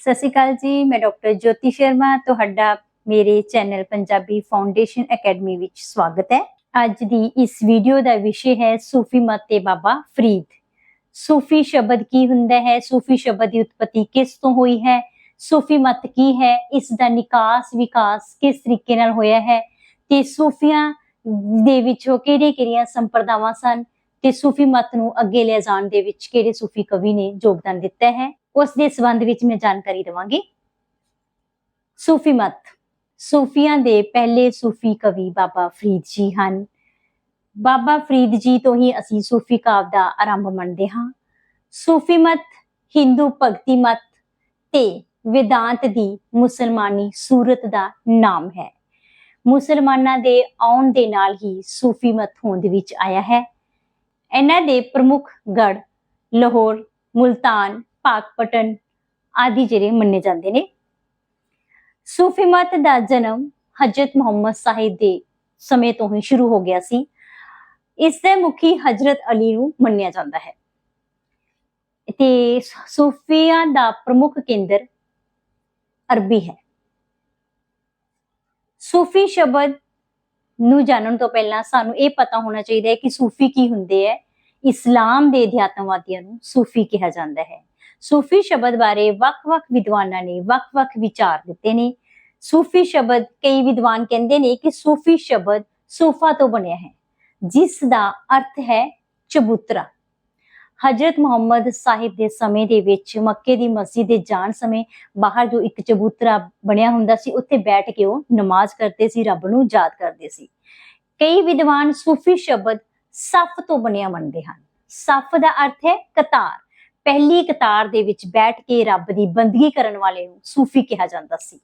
ਸਤਿ ਸ਼੍ਰੀ ਅਕਾਲ ਜੀ, ਮੈਂ ਡਾਕਟਰ ਜੋਤੀ ਸ਼ਰਮਾ, ਤੁਹਾਡਾ ਮੇਰੇ ਚੈਨਲ ਪੰਜਾਬੀ ਫਾਊਂਡੇਸ਼ਨ ਅਕੈਡਮੀ ਵਿੱਚ ਸਵਾਗਤ ਹੈ। ਅੱਜ ਦੀ ਇਸ ਵੀਡੀਓ ਦਾ ਵਿਸ਼ੇ ਹੈ ਸੂਫੀ ਮਤ ਤੇ ਬਾਬਾ ਫਰੀਦ। ਸੂਫੀ ਸ਼ਬਦ ਕੀ ਹੁੰਦਾ ਹੈ? ਸੂਫੀ ਸ਼ਬਦ ਦੀ ਉਤਪਤੀ ਕਿਸ ਤੋਂ ਹੋਈ ਹੈ? ਸੂਫੀ ਮਤ ਕੀ ਹੈ? ਇਸ ਦਾ ਨਿਕਾਸ ਵਿਕਾਸ ਕਿਸ ਤਰੀਕੇ ਨਾਲ ਹੋਇਆ ਹੈ? ਤੇ ਸੂਫੀਆਂ ਦੇ ਵਿੱਚ ਕਿਹੜੇ ਕਿਹੜੀਆਂ ਸੰਪਰਦਾਵਾਂ ਸਨ? ਤੇ ਸੂਫੀ ਮਤ ਨੂੰ ਅੱਗੇ ਲੈ ਜਾਣ ਦੇ ਵਿੱਚ ਕਿਹੜੇ ਸੂਫੀ ਕਵੀ ਨੇ ਯੋਗਦਾਨ ਦਿੱਤਾ ਹੈ? ਉਸ ਦੇ ਸੰਬੰਧ ਵਿੱਚ ਮੈਂ ਜਾਣਕਾਰੀ ਦਵਾਂਗੀ। ਸੂਫੀ ਮਤ। ਸੂਫੀਆਂ ਦੇ ਪਹਿਲੇ ਸੂਫੀ ਕਵੀ ਬਾਬਾ ਫਰੀਦ ਜੀ ਹਨ। ਬਾਬਾ ਫਰੀਦ ਜੀ ਤੋਂ ਹੀ ਅਸੀਂ ਸੂਫੀ ਕਾਵ ਦਾ ਆਰੰਭ ਮੰਨਦੇ ਹਾਂ। ਸੂਫੀ ਮਤ, ਹਿੰਦੂ ਭਗਤੀ ਮਤ ਤੇ ਵਿਦਾਂਤ ਦੀ ਮੁਸਲਮਾਨੀ ਸੂਰਤ ਦਾ ਨਾਮ ਹੈ। ਮੁਸਲਮਾਨਾਂ ਦੇ ਆਉਣ ਦੇ ਨਾਲ ਹੀ ਸੂਫੀ ਮਤ ਹੋਂਦ ਵਿੱਚ ਆਇਆ ਹੈ। ਇਹਨਾਂ ਦੇ ਪ੍ਰਮੁੱਖ ਗੜ ਲਾਹੌਰ, ਮੁਲਤਾਨ ਪਾਕ ਪਟਨ ਆਦਿ ਜਿਹੜੇ ਮੰਨੇ ਜਾਂਦੇ ਨੇ। ਸੂਫੀ ਮਤ ਦਾ ਜਨਮ ਹਜਰਤ ਮੁਹੰਮਦ ਸਾਹਿਬ ਦੇ ਸਮੇਂ ਤੋਂ ਹੀ ਸ਼ੁਰੂ ਹੋ ਗਿਆ ਸੀ। ਇਸ ਦੇ ਮੁਖੀ ਹਜਰਤ ਅਲੀ ਨੂੰ ਮੰਨਿਆ ਜਾਂਦਾ ਹੈ। ਤੇ ਸੂਫੀਆਂ ਦਾ ਪ੍ਰਮੁੱਖ ਕੇਂਦਰ ਅਰਬੀ ਹੈ। ਸੂਫੀ ਸ਼ਬਦ ਨੂੰ ਜਾਣਨ ਤੋਂ ਪਹਿਲਾਂ ਸਾਨੂੰ ਇਹ ਪਤਾ ਹੋਣਾ ਚਾਹੀਦਾ ਹੈ ਕਿ ਸੂਫੀ ਕੀ ਹੁੰਦੇ ਹੈ। ਇਸਲਾਮ ਦੇ ਅਧਿਆਤਮਵਾਦੀਆਂ ਨੂੰ ਸੂਫੀ ਕਿਹਾ ਜਾਂਦਾ ਹੈ। ਸੂਫੀ ਸ਼ਬਦ ਬਾਰੇ ਵੱਖ-ਵੱਖ ਵਿਦਵਾਨਾਂ ਨੇ ਵੱਖ-ਵੱਖ ਵਿਚਾਰ ਦਿੱਤੇ ਨੇ। ਸੂਫੀ ਸ਼ਬਦ ਕਈ ਵਿਦਵਾਨ ਕਹਿੰਦੇ ਨੇ ਕਿ ਸੂਫੀ ਸ਼ਬਦ ਸੂਫਾ ਤੋਂ ਬਣਿਆ ਹੈ, ਜਿਸ ਦਾ ਅਰਥ ਹੈ ਚਬੂਤਰਾ। ਹਜਰਤ ਮੁਹੰਮਦ ਸਾਹਿਬ ਦੇ ਸਮੇਂ ਦੇ ਵਿੱਚ ਮੱਕੇ ਦੀ ਮਸਜਿਦ ਦੇ ਜਾਣ ਸਮੇਂ ਬਾਹਰ ਜੋ ਇੱਕ ਚਬੂਤਰਾ ਬਣਿਆ ਹੁੰਦਾ ਸੀ, ਉੱਥੇ ਬੈਠ ਕੇ ਉਹ ਨਮਾਜ਼ ਕਰਦੇ ਸੀ, ਰੱਬ ਨੂੰ ਯਾਦ ਕਰਦੇ ਸੀ। ਕਈ ਵਿਦਵਾਨ ਸੂਫੀ ਸ਼ਬਦ ਸਫ ਤੋਂ ਬਣਿਆ ਮੰਨਦੇ ਹਨ। ਸਫ ਦਾ ਅਰਥ ਹੈ ਕਤਾਰ। ਪਹਿਲੀ ਕਤਾਰ ਦੇ ਵਿੱਚ ਬੈਠ ਕੇ ਰੱਬ ਦੀ ਬੰਦਗੀ ਕਰਨ ਵਾਲੇ ਨੂੰ ਸੂਫੀ ਕਿਹਾ ਜਾਂਦਾ ਸੀ।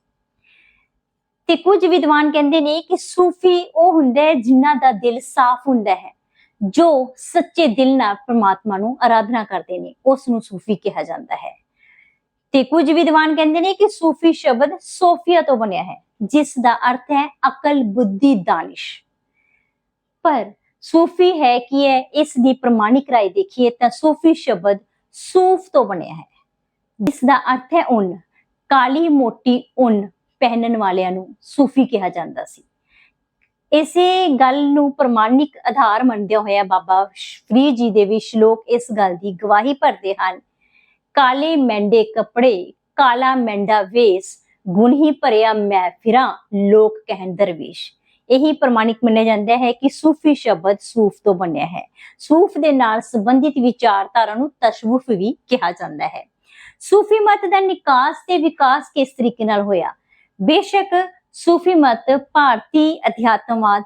ਤੇ ਕੁਝ ਵਿਦਵਾਨ ਕਹਿੰਦੇ ਨੇ ਕਿ ਸੂਫੀ ਉਹ ਹੁੰਦਾ ਹੈ ਜਿਨ੍ਹਾਂ ਦਾ ਦਿਲ ਸਾਫ਼ ਹੁੰਦਾ ਹੈ, ਜੋ ਸੱਚੇ ਦਿਲ ਨਾਲ ਪ੍ਰਮਾਤਮਾ ਨੂੰ ਆਰਾਧਨਾ ਕਰਦੇ ਨੇ, ਉਸ ਨੂੰ ਸੂਫੀ ਕਿਹਾ ਜਾਂਦਾ ਹੈ। ਤੇ ਕੁਝ ਵਿਦਵਾਨ ਕਹਿੰਦੇ ਨੇ ਕਿ ਸੂਫੀ ਸ਼ਬਦ ਸੋਫੀਆ ਤੋਂ ਬਣਿਆ ਹੈ, ਜਿਸ ਦਾ ਅਰਥ ਹੈ ਅਕਲ, ਬੁੱਧੀ, ਦਾਨਿਸ਼। ਪਰ ਸੂਫੀ ਹੈ ਕੀ ਹੈ, ਇਸ ਦੀ ਪ੍ਰਮਾਣਿਕ ਰਾਏ ਦੇਖੀਏ ਤਾਂ ਸੂਫੀ ਸ਼ਬਦ ਸੂਫ ਤੋਂ ਬਣਿਆ ਹੈ। ਜਿਸ ਦਾ ਅਰਥ ਹੈ ਉੱਨ। ਕਾਲੀ ਮੋਟੀ ਉੱਨ ਪਹਿਨਣ ਵਾਲਿਆਂ ਨੂੰ ਸੂਫੀ ਕਿਹਾ ਜਾਂਦਾ ਸੀ। ਇਸੇ ਗੱਲ ਨੂੰ ਪ੍ਰਮਾਣਿਕ ਆਧਾਰ ਮੰਨਦੇ ਹੋਇਆ ਬਾਬਾ ਫਰੀਦ ਜੀ ਦੇ ਵੀ ਸ਼ਲੋਕ ਇਸ ਗੱਲ ਦੀ ਗਵਾਹੀ ਭਰਦੇ ਹਨ। ਕਾਲੇ ਮੈਂਡੇ ਕੱਪੜੇ, ਕਾਲਾ ਮੈਂਡਾ ਵੇਸ, ਗੁਣ ਹੀ ਭਰਿਆ ਮੈਂ ਫਿਰਾਂ, ਲੋਕ ਕਹਿਣ ਦਰਵੇਸ਼। ਇਹੀ ਪ੍ਰਮਾਣਿਕ ਮੰਨਿਆ ਜਾਂਦਾ ਹੈ ਕਿ ਸੂਫੀ ਸ਼ਬਦ ਸੂਫ ਤੋਂ ਬਣਿਆ ਹੈ। ਸੂਫ ਦੇ ਨਾਲ ਸੰਬੰਧਿਤ ਵਿਚਾਰਧਾਰਾ ਨੂੰ ਤਸ਼ਵੁਫ ਵੀ ਕਿਹਾ ਜਾਂਦਾ ਹੈ। ਸੂਫੀ ਮਤ ਦਾ ਨਿਕਾਸ ਤੇ ਵਿਕਾਸ ਕਿਸ ਤਰੀਕੇ ਨਾਲ ਹੋਇਆ? ਬੇਸ਼ੱਕ ਸੂਫੀ ਮਤ ਭਾਰਤੀ ਅਧਿਆਤਮਵਾਦ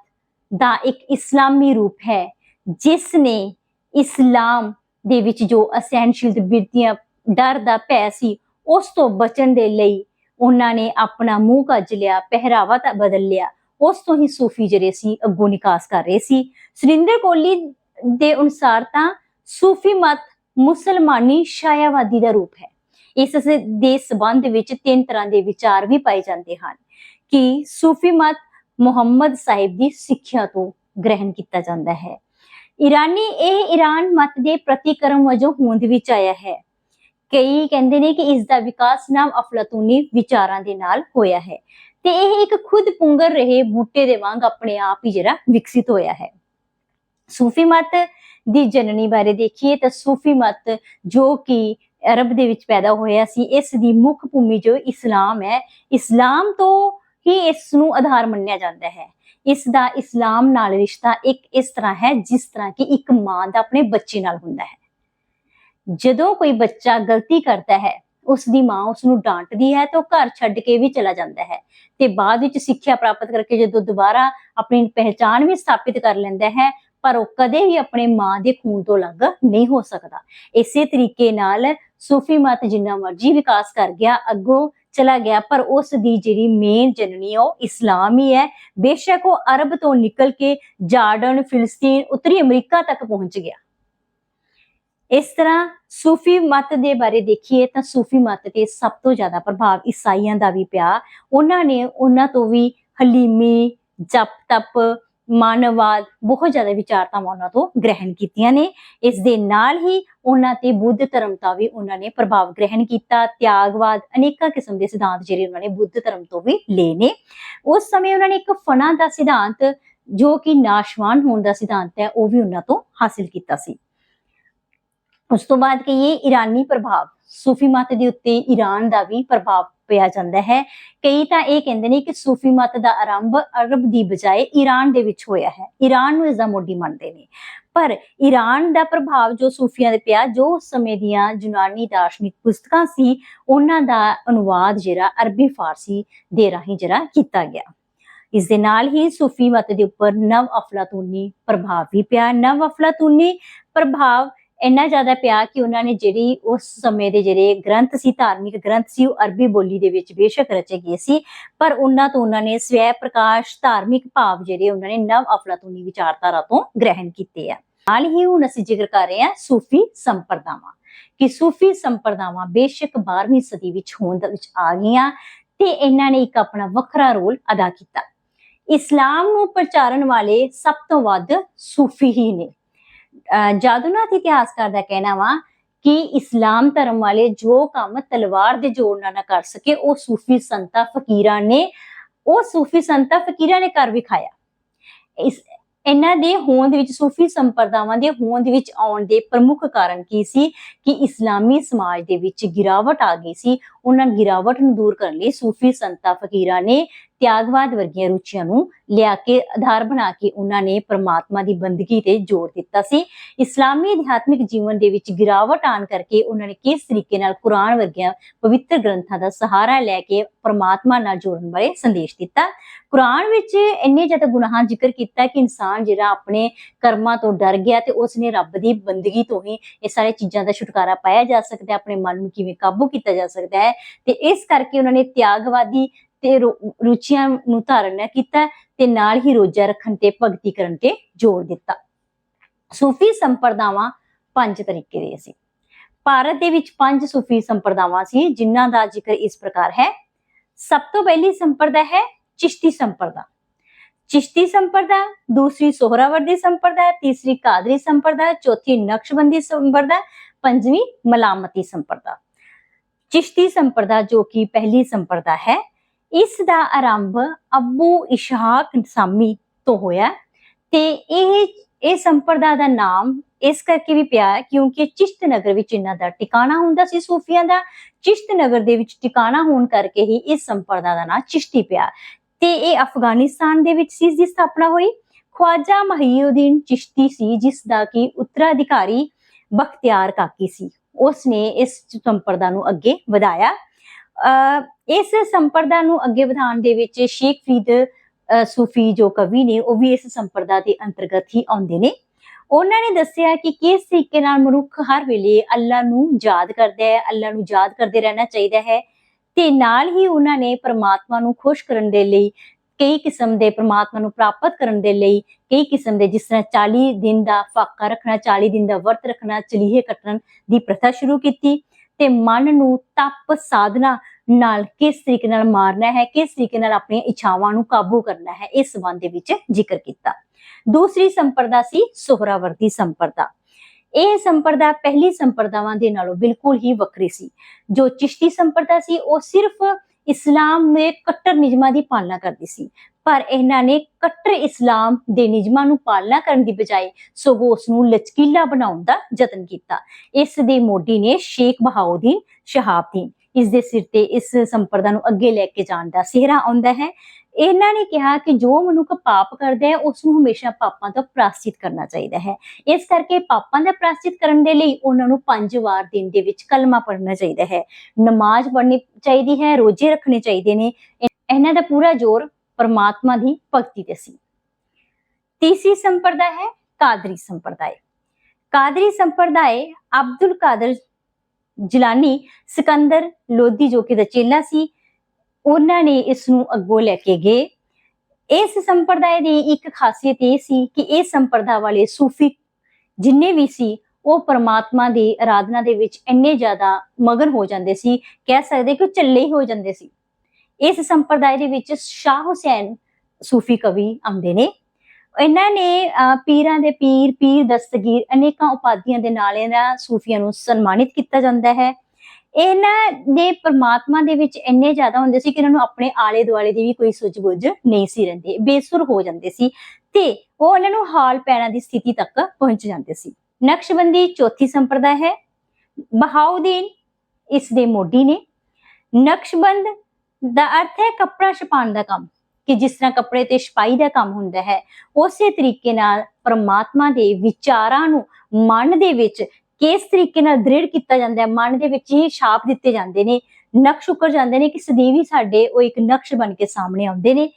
ਦਾ ਇੱਕ ਇਸਲਾਮੀ ਰੂਪ ਹੈ, ਜਿਸ ਨੇ ਇਸਲਾਮ ਦੇ ਵਿੱਚ ਜੋ ਅਸਹਿਣਸ਼ੀਲ ਬਿਰਤੀਆਂ, ਡਰ ਦਾ ਭੈ ਸੀ, ਉਸ ਤੋਂ ਬਚਣ ਦੇ ਲਈ ਉਹਨਾਂ ਨੇ ਆਪਣਾ ਮੂੰਹ ਕੱਜ ਲਿਆ, ਪਹਿਰਾਵਾ ਤਾਂ ਬਦਲ ਲਿਆ। ਉਸ ਤੋਂ ਹੀ ਸੂਫੀ ਜਿਹੜੇ ਸੀ ਅੱਗੋਂ ਨਿਕਾਸ ਕਰ ਰਹੇ ਸੀ। ਸੁਰਿੰਦਰ ਕੋਹਲੀ ਦੇ ਅਨੁਸਾਰ ਤਾਂ ਸੂਫੀ ਮਤ ਮੁਸਲਮਾਨੀ ਛਾਇਆਵਾਦੀ ਦਾ ਰੂਪ ਹੈ। ਇਸ ਦੇ ਸਬੰਧ ਵਿੱਚ ਤਿੰਨ ਤਰ੍ਹਾਂ ਦੇ ਵਿਚਾਰ ਵੀ ਪਾਏ ਜਾਂਦੇ ਹਨ ਕਿ ਸੂਫੀ ਮਤ ਮੁਹੰਮਦ ਸਾਹਿਬ ਦੀ ਸਿੱਖਿਆ ਤੋਂ ਗ੍ਰਹਿਣ ਕੀਤਾ ਜਾਂਦਾ ਹੈ। ਈਰਾਨੀ ਇਹ ਈਰਾਨ ਮਤ ਦੇ ਪ੍ਰਤੀਕਰਮ ਵਜੋਂ ਹੋਂਦ ਵਿੱਚ ਆਇਆ ਹੈ। ਕਈ ਕਹਿੰਦੇ ਨੇ ਕਿ ਇਸ ਦਾ ਵਿਕਾਸ ਨਾਮ ਅਫਲਾਤੂਨੀ ਵਿਚਾਰਾਂ ਦੇ ਨਾਲ ਹੋਇਆ ਹੈ। ਤੇ ਇਹ ਇੱਕ ਖੁਦ ਪੁੰਗਰ ਰਹੇ ਬੂਟੇ ਦੇ ਵਾਂਗ ਆਪਣੇ ਆਪ ਹੀ ਜਿਹੜਾ ਵਿਕਸਿਤ ਹੋਇਆ ਹੈ। ਸੂਫੀ ਮਤ ਦੀ ਜਨਨੀ ਬਾਰੇ ਦੇਖੀਏ ਤਾਂ ਸੂਫੀ ਮਤ ਜੋ ਕਿ ਅਰਬ ਦੇ ਵਿੱਚ ਪੈਦਾ ਹੋਇਆ ਸੀ, ਇਸ ਦੀ ਮੁੱਖ ਭੂਮੀ ਜੋ ਇਸਲਾਮ ਹੈ, ਇਸਲਾਮ ਤੋਂ ਹੀ ਇਸ ਨੂੰ ਆਧਾਰ ਮੰਨਿਆ ਜਾਂਦਾ ਹੈ। ਇਸ ਦਾ ਇਸਲਾਮ ਨਾਲ ਰਿਸ਼ਤਾ ਇੱਕ ਇਸ ਤਰ੍ਹਾਂ ਹੈ ਜਿਸ ਤਰ੍ਹਾਂ ਕਿ ਇੱਕ ਮਾਂ ਦਾ ਆਪਣੇ ਬੱਚੇ ਨਾਲ ਹੁੰਦਾ ਹੈ। ਜਦੋਂ ਕੋਈ ਬੱਚਾ ਗਲਤੀ ਕਰਦਾ ਹੈ ਉਸ ਦੀ ਮਾਂ ਉਸ ਨੂੰ ਡਾਂਟਦੀ ਹੈ ਤੇ ਉਹ ਘਰ ਛੱਡ ਕੇ ਵੀ ਚਲਾ ਜਾਂਦਾ ਹੈ ਤੇ ਬਾਅਦ ਵਿੱਚ ਸਿੱਖਿਆ ਪ੍ਰਾਪਤ ਕਰਕੇ ਜਦੋਂ ਦੁਬਾਰਾ ਆਪਣੀ ਪਹਿਚਾਣ ਵੀ ਸਥਾਪਿਤ ਕਰ ਲੈਂਦਾ ਹੈ, ਪਰ ਉਹ ਕਦੇ ਵੀ ਆਪਣੇ ਮਾਂ ਦੇ ਖੂਨ ਤੋਂ ਅਲੱਗ ਨਹੀਂ ਹੋ ਸਕਦਾ। ਇਸੇ ਤਰੀਕੇ ਨਾਲ ਸੂਫੀ ਮਤ ਜਿੰਨਾ ਮਰਜ਼ੀ ਵਿਕਾਸ ਕਰ ਗਿਆ, ਅੱਗੋਂ ਚਲਾ ਗਿਆ, ਪਰ ਉਸ ਦੀ ਜਿਹੜੀ ਮੇਨ ਜਨਨੀ ਉਹ ਇਸਲਾਮ ਹੀ ਹੈ। ਬੇਸ਼ੱਕ ਉਹ ਅਰਬ ਤੋਂ ਨਿਕਲ ਕੇ ਜਾਰਡਨ, ਫਿਲਸਤੀਨ, ਉੱਤਰੀ ਅਮਰੀਕਾ ਤੱਕ ਪਹੁੰਚ ਗਿਆ। ਇਸ ਤਰ੍ਹਾਂ ਸੂਫੀ ਮਤ ਦੇ ਬਾਰੇ ਦੇਖੀਏ ਤਾਂ ਸੂਫੀ ਮਤ ਤੇ ਸਭ ਤੋਂ ਜ਼ਿਆਦਾ ਪ੍ਰਭਾਵ ਈਸਾਈਆਂ ਦਾ ਵੀ ਪਿਆ। ਉਹਨਾਂ ਨੇ ਉਹਨਾਂ ਤੋਂ ਵੀ ਹਲੀਮੀ, ਜਪ ਤਪ, ਮਾਨਵਵਾਦ ਬਹੁਤ ਜ਼ਿਆਦਾ ਵਿਚਾਰਤਾਵਾਂ ਉਹਨਾਂ ਤੋਂ ਗ੍ਰਹਿਣ ਕੀਤੀਆਂ ਨੇ। ਇਸ ਦੇ ਨਾਲ ਹੀ ਉਹਨਾਂ ਤੇ ਬੁੱਧ ਧਰਮ ਦਾ ਵੀ ਉਹਨਾਂ ਨੇ ਪ੍ਰਭਾਵ ਗ੍ਰਹਿਣ ਕੀਤਾ। ਤਿਆਗਵਾਦ ਅਨੇਕਾਂ ਕਿਸਮ ਦੇ ਸਿਧਾਂਤ ਜਿਹੜੇ ਉਹਨਾਂ ਨੇ ਬੁੱਧ ਧਰਮ ਤੋਂ ਵੀ ਲਏ ਨੇ। ਉਸ ਸਮੇਂ ਉਹਨਾਂ ਨੇ ਇੱਕ ਫਨਾ ਦਾ ਸਿਧਾਂਤ ਜੋ ਕਿ ਨਾਸ਼ਵਾਨ ਹੋਣ ਦਾ ਸਿਧਾਂਤ ਹੈ, ਉਹ ਵੀ ਉਹਨਾਂ ਤੋਂ ਹਾਸਿਲ ਕੀਤਾ ਸੀ। ਉਸ ਤੋਂ ਬਾਅਦ ਕਹੀਏ ਈਰਾਨੀ ਪ੍ਰਭਾਵ, ਸੂਫੀ ਮਤ ਦੇ ਉੱਤੇ ਈਰਾਨ ਦਾ ਵੀ ਪ੍ਰਭਾਵ ਪਿਆ ਜਾਂਦਾ ਹੈ। ਕਈ ਤਾਂ ਇਹ ਕਹਿੰਦੇ ਨੇ ਕਿ ਸੂਫੀ ਮਤ ਦਾ ਆਰੰਭ ਅਰਬ ਦੀ ਬਜਾਏ ਈਰਾਨ ਦੇ ਵਿੱਚ ਹੋਇਆ ਹੈ। ਈਰਾਨ ਨੂੰ ਇਸ ਦਾ ਮੋਢੀ ਮੰਨਦੇ ਨੇ। ਪਰ ਈਰਾਨ ਦਾ ਪ੍ਰਭਾਵ ਜੋ ਸੂਫੀਆਂ ਦੇ ਪਿਆ, ਜੋ ਉਸ ਸਮੇਂ ਦੀਆਂ ਯੂਨਾਨੀ ਦਾਰਸ਼ਨਿਕ ਪੁਸਤਕਾਂ ਸੀ, ਉਹਨਾਂ ਦਾ ਅਨੁਵਾਦ ਜਿਹੜਾ ਅਰਬੀ ਫਾਰਸੀ ਦੇ ਰਾਹੀਂ ਜਿਹੜਾ ਕੀਤਾ ਗਿਆ। ਇਸ ਦੇ ਨਾਲ ਹੀ ਸੂਫੀ ਮਤ ਦੇ ਉੱਪਰ ਨਵ ਅਫਲਾਤੂਨੀ ਪ੍ਰਭਾਵ ਵੀ ਪਿਆ। ਨਵ ਅਫਲਾਤੂਨੀ ਪ੍ਰਭਾਵ ਇੰਨਾ ਜ਼ਿਆਦਾ ਪਿਆ ਕਿ ਉਹਨਾਂ ਨੇ ਜਿਹੜੀ ਉਸ ਸਮੇਂ ਦੇ ਜਿਹੜੇ ਗ੍ਰੰਥ ਸੀ, ਧਾਰਮਿਕ ਗ੍ਰੰਥ ਸੀ, ਉਹ ਅਰਬੀ ਬੋਲੀ ਦੇ ਵਿੱਚ ਬੇਸ਼ੱਕ ਰਚੇ ਗਏ ਸੀ। ਪਰ ਉਹਨਾਂ ਤੋਂ ਉਹਨਾਂ ਨੇ ਸਵੈ ਪ੍ਰਕਾਸ਼, ਧਾਰਮਿਕ ਭਾਵ ਜਿਹੜੇ ਉਹਨਾਂ ਨੇ ਨਵ ਅਫਲਾਤੂਨੀ ਵਿਚਾਰਧਾਰਾ ਤੋਂ ਗ੍ਰਹਿਣ ਕੀਤੇ ਆ। ਨਾਲ ਹੀ ਹੁਣ ਅਸੀਂ ਜ਼ਿਕਰ ਕਰ ਰਹੇ ਹਾਂ ਸੂਫੀ ਸੰਪਰਦਾਵਾਂ। ਕਿ ਸੂਫੀ ਸੰਪਰਦਾਵਾਂ ਬੇਸ਼ੱਕ 12ਵੀਂ ਸਦੀ ਵਿੱਚ ਹੋਂਦ ਵਿੱਚ ਆ ਗਈਆਂ ਤੇ ਇਹਨਾਂ ਨੇ ਇੱਕ ਆਪਣਾ ਵੱਖਰਾ ਰੋਲ ਅਦਾ ਕੀਤਾ। ਇਸਲਾਮ ਨੂੰ ਪ੍ਰਚਾਰਨ ਵਾਲੇ ਸਭ ਤੋਂ ਵੱਧ ਸੂਫੀ ਹੀ ਨੇ। ਜਾਦੂਨਾਥ ਇਤਿਹਾਸਕਾਰ ਦਾ ਕਹਿਣਾ ਵਾ ਕਿ ਇਸਲਾਮ ਧਰਮ ਵਾਲੇ ਜੋ ਕੰਮ ਤਲਵਾਰ ਦੇ ਜੋੜ ਨਾਲ ਨਾ ਕਰ ਸਕੇ, ਉਹ ਸੂਫੀ ਸੰਤਾਂ ਫਕੀਰਾਂ ਨੇ, ਉਹ ਸੂਫੀ ਸੰਤਾਂ ਫਕੀਰਾਂ ਨੇ ਕਰ ਵਿਖਾਇਆ ਇਸ, ਇਹਨਾਂ ਦੇ ਹੋਂਦ ਵਿੱਚ, ਸੂਫੀ ਸੰਪਰਦਾਵਾਂ ਦੇ ਹੋਂਦ ਵਿੱਚ ਆਉਣ ਦੇ ਪ੍ਰਮੁੱਖ ਕਾਰਨ ਕੀ ਸੀ? ਕਿ ਇਸਲਾਮੀ ਸਮਾਜ ਦੇ ਵਿੱਚ ਗਿਰਾਵਟ ਆ ਗਈ ਸੀ। ਉਹਨਾਂ ਗਿਰਾਵਟ ਨੂੰ ਦੂਰ ਕਰਨ ਲਈ ਸੂਫੀ ਸੰਤਾਂ ਫਕੀਰਾਂ ਨੇ ਤਿਆਗਵਾਦ ਵਰਗੀਆਂ ਰੁਚੀਆਂ ਨੂੰ ਲਿਆ ਕੇ ਆਧਾਰ ਬਣਾ ਕੇ ਉਹਨਾਂ ਨੇ ਪ੍ਰਮਾਤਮਾ ਦੀ ਬੰਦਗੀ ਤੇ ਜ਼ੋਰ ਦਿੱਤਾ ਸੀ। ਇਸਲਾਮੀ ਅਧਿਆਤਮਿਕ ਜੀਵਨ ਦੇ ਵਿੱਚ ਗਿਰਾਵਟ ਆਣ ਕਰਕੇ ਉਹਨਾਂ ਨੇ ਕਿਸ ਤਰੀਕੇ ਨਾਲ ਕੁਰਾਨ ਵਰਗੀਆਂ ਪਵਿੱਤਰ ਗ੍ਰੰਥਾਂ ਦਾ ਸਹਾਰਾ ਲੈ ਕੇ ਪ੍ਰਮਾਤਮਾ ਨਾਲ ਜੋੜਨ ਬਾਰੇ ਸੰਦੇਸ਼ ਦਿੱਤਾ? ਕੁਰਾਨ ਵਿੱਚ ਇੰਨੇ ਜ਼ਿਆਦਾ ਗੁਨਾਹਾਂ ਜ਼ਿਕਰ ਕੀਤਾ ਕਿ ਇਨਸਾਨ ਜਿਹੜਾ ਆਪਣੇ ਕਰਮਾਂ ਤੋਂ ਡਰ ਗਿਆ ਤੇ ਉਸਨੇ ਰੱਬ ਦੀ ਬੰਦਗੀ ਤੋਂ ਹੀ ਇਹ ਸਾਰੇ ਚੀਜ਼ਾਂ ਦਾ ਛੁਟਕਾਰਾ ਪਾਇਆ ਜਾ ਸਕਦਾ ਹੈ, ਆਪਣੇ ਮਨ ਨੂੰ ਕਿਵੇਂ ਕਾਬੂ ਕੀਤਾ ਜਾ ਸਕਦਾ ਹੈ ਤੇ ਇਸ ਕਰਕੇ ਉਹਨਾਂ ਨੇ ਤਿਆਗਵਾਦੀ ਤੇ ਰੁਚੀਆਂ ਨੂੰ ਧਾਰਨ ਕੀਤਾ ਤੇ ਨਾਲ ਹੀ ਰੋਜ਼ਾ ਰੱਖਣ ਤੇ ਭਗਤੀ ਕਰਨ ਤੇ ਜ਼ੋਰ ਦਿੱਤਾ। ਸੂਫੀ ਸੰਪਰਦਾਵਾਂ ਪੰਜ ਤਰੀਕੇ ਦੇ ਸੀ। ਭਾਰਤ ਦੇ ਵਿੱਚ ਪੰਜ ਸੂਫੀ ਸੰਪਰਦਾਵਾਂ ਸੀ, ਜਿਨ੍ਹਾਂ ਦਾ ਜ਼ਿਕਰ ਇਸ ਪ੍ਰਕਾਰ ਹੈ। ਸਭ ਤੋਂ ਪਹਿਲੀ ਸੰਪਰਦਾ ਹੈ ਚਿਸ਼ਤੀ ਸੰਪਰਦਾ। ਚਿਸ਼ਤੀ ਸੰਪਰਦਾ, ਦੂਸਰੀ ਸੋਹਰਾਵਰਦੀ ਸੰਪਰਦਾ, ਤੀਸਰੀ ਕਾਦਰੀ ਸੰਪਰਦਾ, ਚੌਥੀ ਨਕਸ਼ਬੰਦੀ ਸੰਪਰਦਾ, ਪੰਜਵੀਂ ਮਲਾਮਤੀ ਸੰਪਰਦਾ। ਚਿਸ਼ਤੀ ਸੰਪਰਦਾ ਜੋ ਕਿ ਪਹਿਲੀ ਸੰਪਰਦਾ ਹੈ, ਇਸ ਦਾ ਆਰੰਭ ਅਬੂ ਇਸ਼ਹਾਕ ਸਾਮੀ ਤੋਂ ਹੋਇਆ ਤੇ ਇਹ ਇਹ ਸੰਪਰਦਾ ਦਾ ਨਾਮ ਇਸ ਕਰਕੇ ਵੀ ਪਿਆ ਕਿਉਂਕਿ ਚਿਸ਼ਤ ਨਗਰ ਵਿੱਚ ਇਹਨਾਂ ਦਾ ਟਿਕਾਣਾ ਹੁੰਦਾ ਸੀ ਸੂਫੀਆਂ ਦਾ, ਚਿਸ਼ਤ ਨਗਰ ਦੇ ਵਿੱਚ ਟਿਕਾਣਾ ਹੋਣ ਕਰਕੇ ਹੀ ਇਸ ਸੰਪਰਦਾ ਦਾ ਨਾਮ ਚਿਸ਼ਤੀ ਪਿਆ ਤੇ ਇਹ ਅਫਗਾਨਿਸਤਾਨ ਦੇ ਵਿੱਚ ਸੀ ਇਸ ਦੀ ਸਥਾਪਨਾ ਹੋਈ। ਖਵਾਜਾ ਮਹੀਉਦੀਨ ਚਿਸ਼ਤੀ ਸੀ ਜਿਸ ਦਾ ਕਿ ਉੱਤਰਾਧਿਕਾਰੀ ਬਖਤਿਆਰ ਕਾਕੀ ਸੀ। ਉਸ ਨੇ ਇਸ ਸੰਪਰਦਾ ਨੂੰ ਅੱਗੇ ਵਧਾਇਆ। ਇਸ ਸੰਪਰਦਾ ਨੂੰ ਅੱਗੇ ਵਧਾਉਣ ਦੇ ਵਿੱਚ ਸ਼ੇਖ ਫਰੀਦ ਸੂਫੀ ਜੋ ਕਵੀ ਨੇ, ਉਹ ਵੀ ਇਸ ਸੰਪਰਦਾ ਦੇ ਅੰਤਰਗਤ ਹੀ ਆਉਂਦੇ ਨੇ। ਉਹਨਾਂ ਨੇ ਦੱਸਿਆ ਕਿ ਕਿਸ ਤਰੀਕੇ ਨਾਲ ਮਨੁੱਖ ਹਰ ਵੇਲੇ ਅੱਲਾ ਨੂੰ ਯਾਦ ਕਰਦਾ ਹੈ ਅੱਲਾ ਨੂੰ ਯਾਦ ਕਰਦੇ ਰਹਿਣਾ ਚਾਹੀਦਾ ਹੈ ਤੇ ਨਾਲ ਹੀ ਉਹਨਾਂ ਨੇ ਪਰਮਾਤਮਾ ਨੂੰ ਖੁਸ਼ ਕਰਨ ਦੇ ਲਈ ਕਈ ਕਿਸਮ ਦੇ ਪ੍ਰਮਾਤਮਾ ਨੂੰ ਪ੍ਰਾਪਤ ਕਰਨ ਦੇ ਲਈ, ਕਈ ਕਿਸਮ ਦੇ ਜਿਸ ਤਰ੍ਹਾਂ 40 ਦਿਨ ਦਾ ਫਾਕਾ ਰੱਖਣਾ 40 ਦਿਨ ਦਾ ਵਰਤ ਰੱਖਣਾ, ਚਲੀਹੇ ਕੱਟਣ ਦੀ ਪ੍ਰਥਾ ਸ਼ੁਰੂ ਕੀਤੀ ਤੇ ਮਨ ਨੂੰ ਤਪ ਸਾਧਨਾ ਨਾਲ ਕਿਸ ਤਰੀਕੇ ਨਾਲ ਮਾਰਨਾ ਹੈ, ਕਿਸ ਤਰੀਕੇ ਨਾਲ ਆਪਣੀਆਂ ਇੱਛਾਵਾਂ ਨੂੰ ਕਾਬੂ ਕਰਨਾ ਹੈ, ਇਸ ਸੰਬੰਧ ਦੇ ਵਿੱਚ ਜ਼ਿਕਰ ਕੀਤਾ। ਦੂਸਰੀ ਸੰਪਰਦਾ ਸੀ ਸੋਹਰਾਵਰਤੀ ਸੰਪਰਦਾ। ਇਹ ਸੰਪਰਦਾ ਪਹਿਲੀ ਸੰਪਰਦਾਵਾਂ ਦੇ ਨਾਲੋਂ ਬਿਲਕੁਲ ਹੀ ਵੱਖਰੀ ਸੀ। ਜੋ ਚਿਸ਼ਤੀ ਸੰਪਰਦਾ ਸੀ, ਉਹ ਸਿਰਫ ਇਸਲਾਮ ਦੇ ਕੱਟਰ ਨਿਯਮਾਂ ਦੀ ਪਾਲਣਾ ਕਰਦੀ ਸੀ। ਪਰ ਇਹਨਾਂ ਨੇ ਕੱਟਰ ਇਸਲਾਮ ਦੇ ਨਿਯਮਾਂ ਨੂੰ ਪਾਲਣਾ ਕਰਨ ਦੀ ਬਜਾਏ ਸਗੋਂ ਉਸ ਨੂੰ ਲਚਕੀਲਾ ਬਣਾਉਣ ਦਾ ਯਤਨ ਕੀਤਾ। ਇਸ ਦੇ ਮੋਢੀ ਨੇ ਸ਼ੇਖ ਬਹਾਉਦੀਨ ਸ਼ਹਾਬਦੀਨ, ਇਸ ਦੇ ਸਿਰ ਤੇ ਇਸ ਸੰਪਰਦਾ ਨੂੰ ਅੱਗੇ ਲੈ ਕੇ ਜਾਣ ਦਾ ਸਿਹਰਾ ਆਉਂਦਾ ਹੈ। ਇਹਨਾਂ ਨੇ ਕਿਹਾ ਕਿ ਜੋ ਮਨੁੱਖ ਪਾਪ ਕਰਦਾ ਹੈ ਉਸ ਨੂੰ ਹਮੇਸ਼ਾ ਪਾਪਾਂ ਤੋਂ ਪ੍ਰਾਸ਼ਚਿਤ ਕਰਨਾ ਚਾਹੀਦਾ ਹੈ। ਇਸ ਕਰਕੇ ਪਾਪਾਂ ਦਾ ਪ੍ਰਾਸ਼ਚਿਤ ਕਰਨ ਦੇ ਲਈ ਉਹਨਾਂ ਨੂੰ ਪੰਜ ਵਾਰ ਦਿਨ ਦੇ ਵਿੱਚ ਕਲਮਾ ਪੜ੍ਹਨਾ ਚਾਹੀਦਾ ਹੈ। ਨਮਾਜ਼ ਪੜ੍ਹਨੀ ਚਾਹੀਦੀ ਹੈ, ਰੋਜ਼ੇ ਰੱਖਣੇ ਚਾਹੀਦੇ ਨੇ। ਇਹ- ਇਹਨਾਂ ਦਾ ਪੂਰਾ ਜ਼ੋਰ ਪਰਮਾਤਮਾ ਦੀ ਭਗਤੀ ਤੇ ਸੀ। ਤੀਸਰੀ ਸੰਪਰਦਾ ਹੈ ਕਾਦਰੀ ਸੰਪਰਦਾਇ। ਕਾਦਰੀ ਸੰਪਰਦਾਇ ਅਬਦੁਲ ਕਾਦਰ ਜਿਲਾਨੀ ਸਿਕੰਦਰ ਲੋਧੀ ਜੋ ਕਿ ਦਾ ਚੇਲਾ ਸੀ ਉਹਨਾਂ ਨੇ ਇਸ ਨੂੰ ਅੱਗੋਂ ਲੈ ਕੇ ਗਏ। ਇਸ ਸੰਪਰਦਾਇ ਦੀ ਇੱਕ ਖਾਸੀਅਤ ਇਹ ਸੀ ਕਿ ਇਹ ਸੰਪਰਦਾ ਵਾਲੇ ਸੂਫੀ ਜਿੰਨੇ ਵੀ ਸੀ ਉਹ ਪਰਮਾਤਮਾ ਦੀ ਆਰਾਧਨਾ ਦੇ ਵਿੱਚ ਇੰਨੇ ਜ਼ਿਆਦਾ ਮਗਨ ਹੋ ਜਾਂਦੇ ਸੀ ਕਹਿ ਸਕਦੇ ਕਿ ਉਹ ਚੱਲੇ ਹੀ ਹੋ ਜਾਂਦੇ ਸੀ। ਇਸ ਸੰਪਰਦਾਇ ਦੇ ਵਿੱਚ ਸ਼ਾਹ ਹੁਸੈਨ ਸੂਫੀ ਕਵੀ ਆਉਂਦੇ ਨੇ। ਇਹਨਾਂ ਨੇ ਅਹ, ਪੀਰਾਂ ਦੇ ਪੀਰ ਪੀਰ ਦਸਤਗੀਰ ਅਨੇਕਾਂ ਉਪਾਧੀਆਂ ਦੇ ਨਾਲ ਇਹਨਾਂ ਸੂਫੀਆਂ ਨੂੰ ਸਨਮਾਨਿਤ ਕੀਤਾ ਜਾਂਦਾ ਹੈ। ਇਹਨਾਂ ਦੇ ਪਰਮਾਤਮਾ ਦੇ ਵਿੱਚ ਇੰਨੇ ਜ਼ਿਆਦਾ ਹੁੰਦੇ ਸੀ ਕਿ ਇਹਨਾਂ ਨੂੰ ਆਪਣੇ ਆਲੇ ਦੁਆਲੇ ਦੀ ਵੀ ਕੋਈ ਸੁੱਝ-ਬੁੱਝ ਨਹੀਂ ਸੀ ਰਹਿੰਦੀ, ਬੇਸੁਰ ਹੋ ਜਾਂਦੇ ਸੀ ਤੇ ਉਹ ਇਹਨਾਂ ਨੂੰ ਹਾਲ ਪੈਣਾ ਦੀ ਸਥਿਤੀ ਤੱਕ ਪਹੁੰਚ ਜਾਂਦੇ ਸੀ। ਨਕਸ਼ਬੰਦੀ ਚੌਥੀ ਸੰਪਰਦਾ ਹੈ, ਬਹਾਉਦੀਨ ਇਸ ਦੇ ਮੋਢੀ ਨੇ। ਨਕਸ਼ਬੰਦ ਦਾ ਅਰਥ ਹੈ ਕੱਪੜਾ ਛਪਾਉਣ ਦਾ ਕੰਮ, ਕਿ ਜਿਸ ਤਰ੍ਹਾਂ ਕੱਪੜੇ ਤੇ ਛਪਾਈ ਦਾ ਕੰਮ ਹੁੰਦਾ ਹੈ, ਉਸੇ ਤਰੀਕੇ ਨਾਲ ਪਰਮਾਤਮਾ ਦੇ ਵਿਚਾਰਾਂ ਨੂੰ ਮਨ ਦੇ ਵਿੱਚ ਕਿਸ ਤਰੀਕੇ ਨਾਲ ਦ੍ਰਿੜ ਕੀਤਾ ਜਾਂਦਾ ਹੈ ਮਨ ਦੇ ਵਿੱਚ ਹੀ ਛਾਪ ਦਿੱਤੇ ਜਾਂਦੇ ਨੇ ਨਕਸ਼ ਉੱਕਰ ਜਾਂਦੇ ਨੇ ਕਿ ਸਦੀਵੀ ਸਾਡੇ ਉਹ ਇੱਕ ਨਕਸ਼ ਬਣ ਕੇ ਸਾਹਮਣੇ ਆਉਂਦੇ ਨੇ।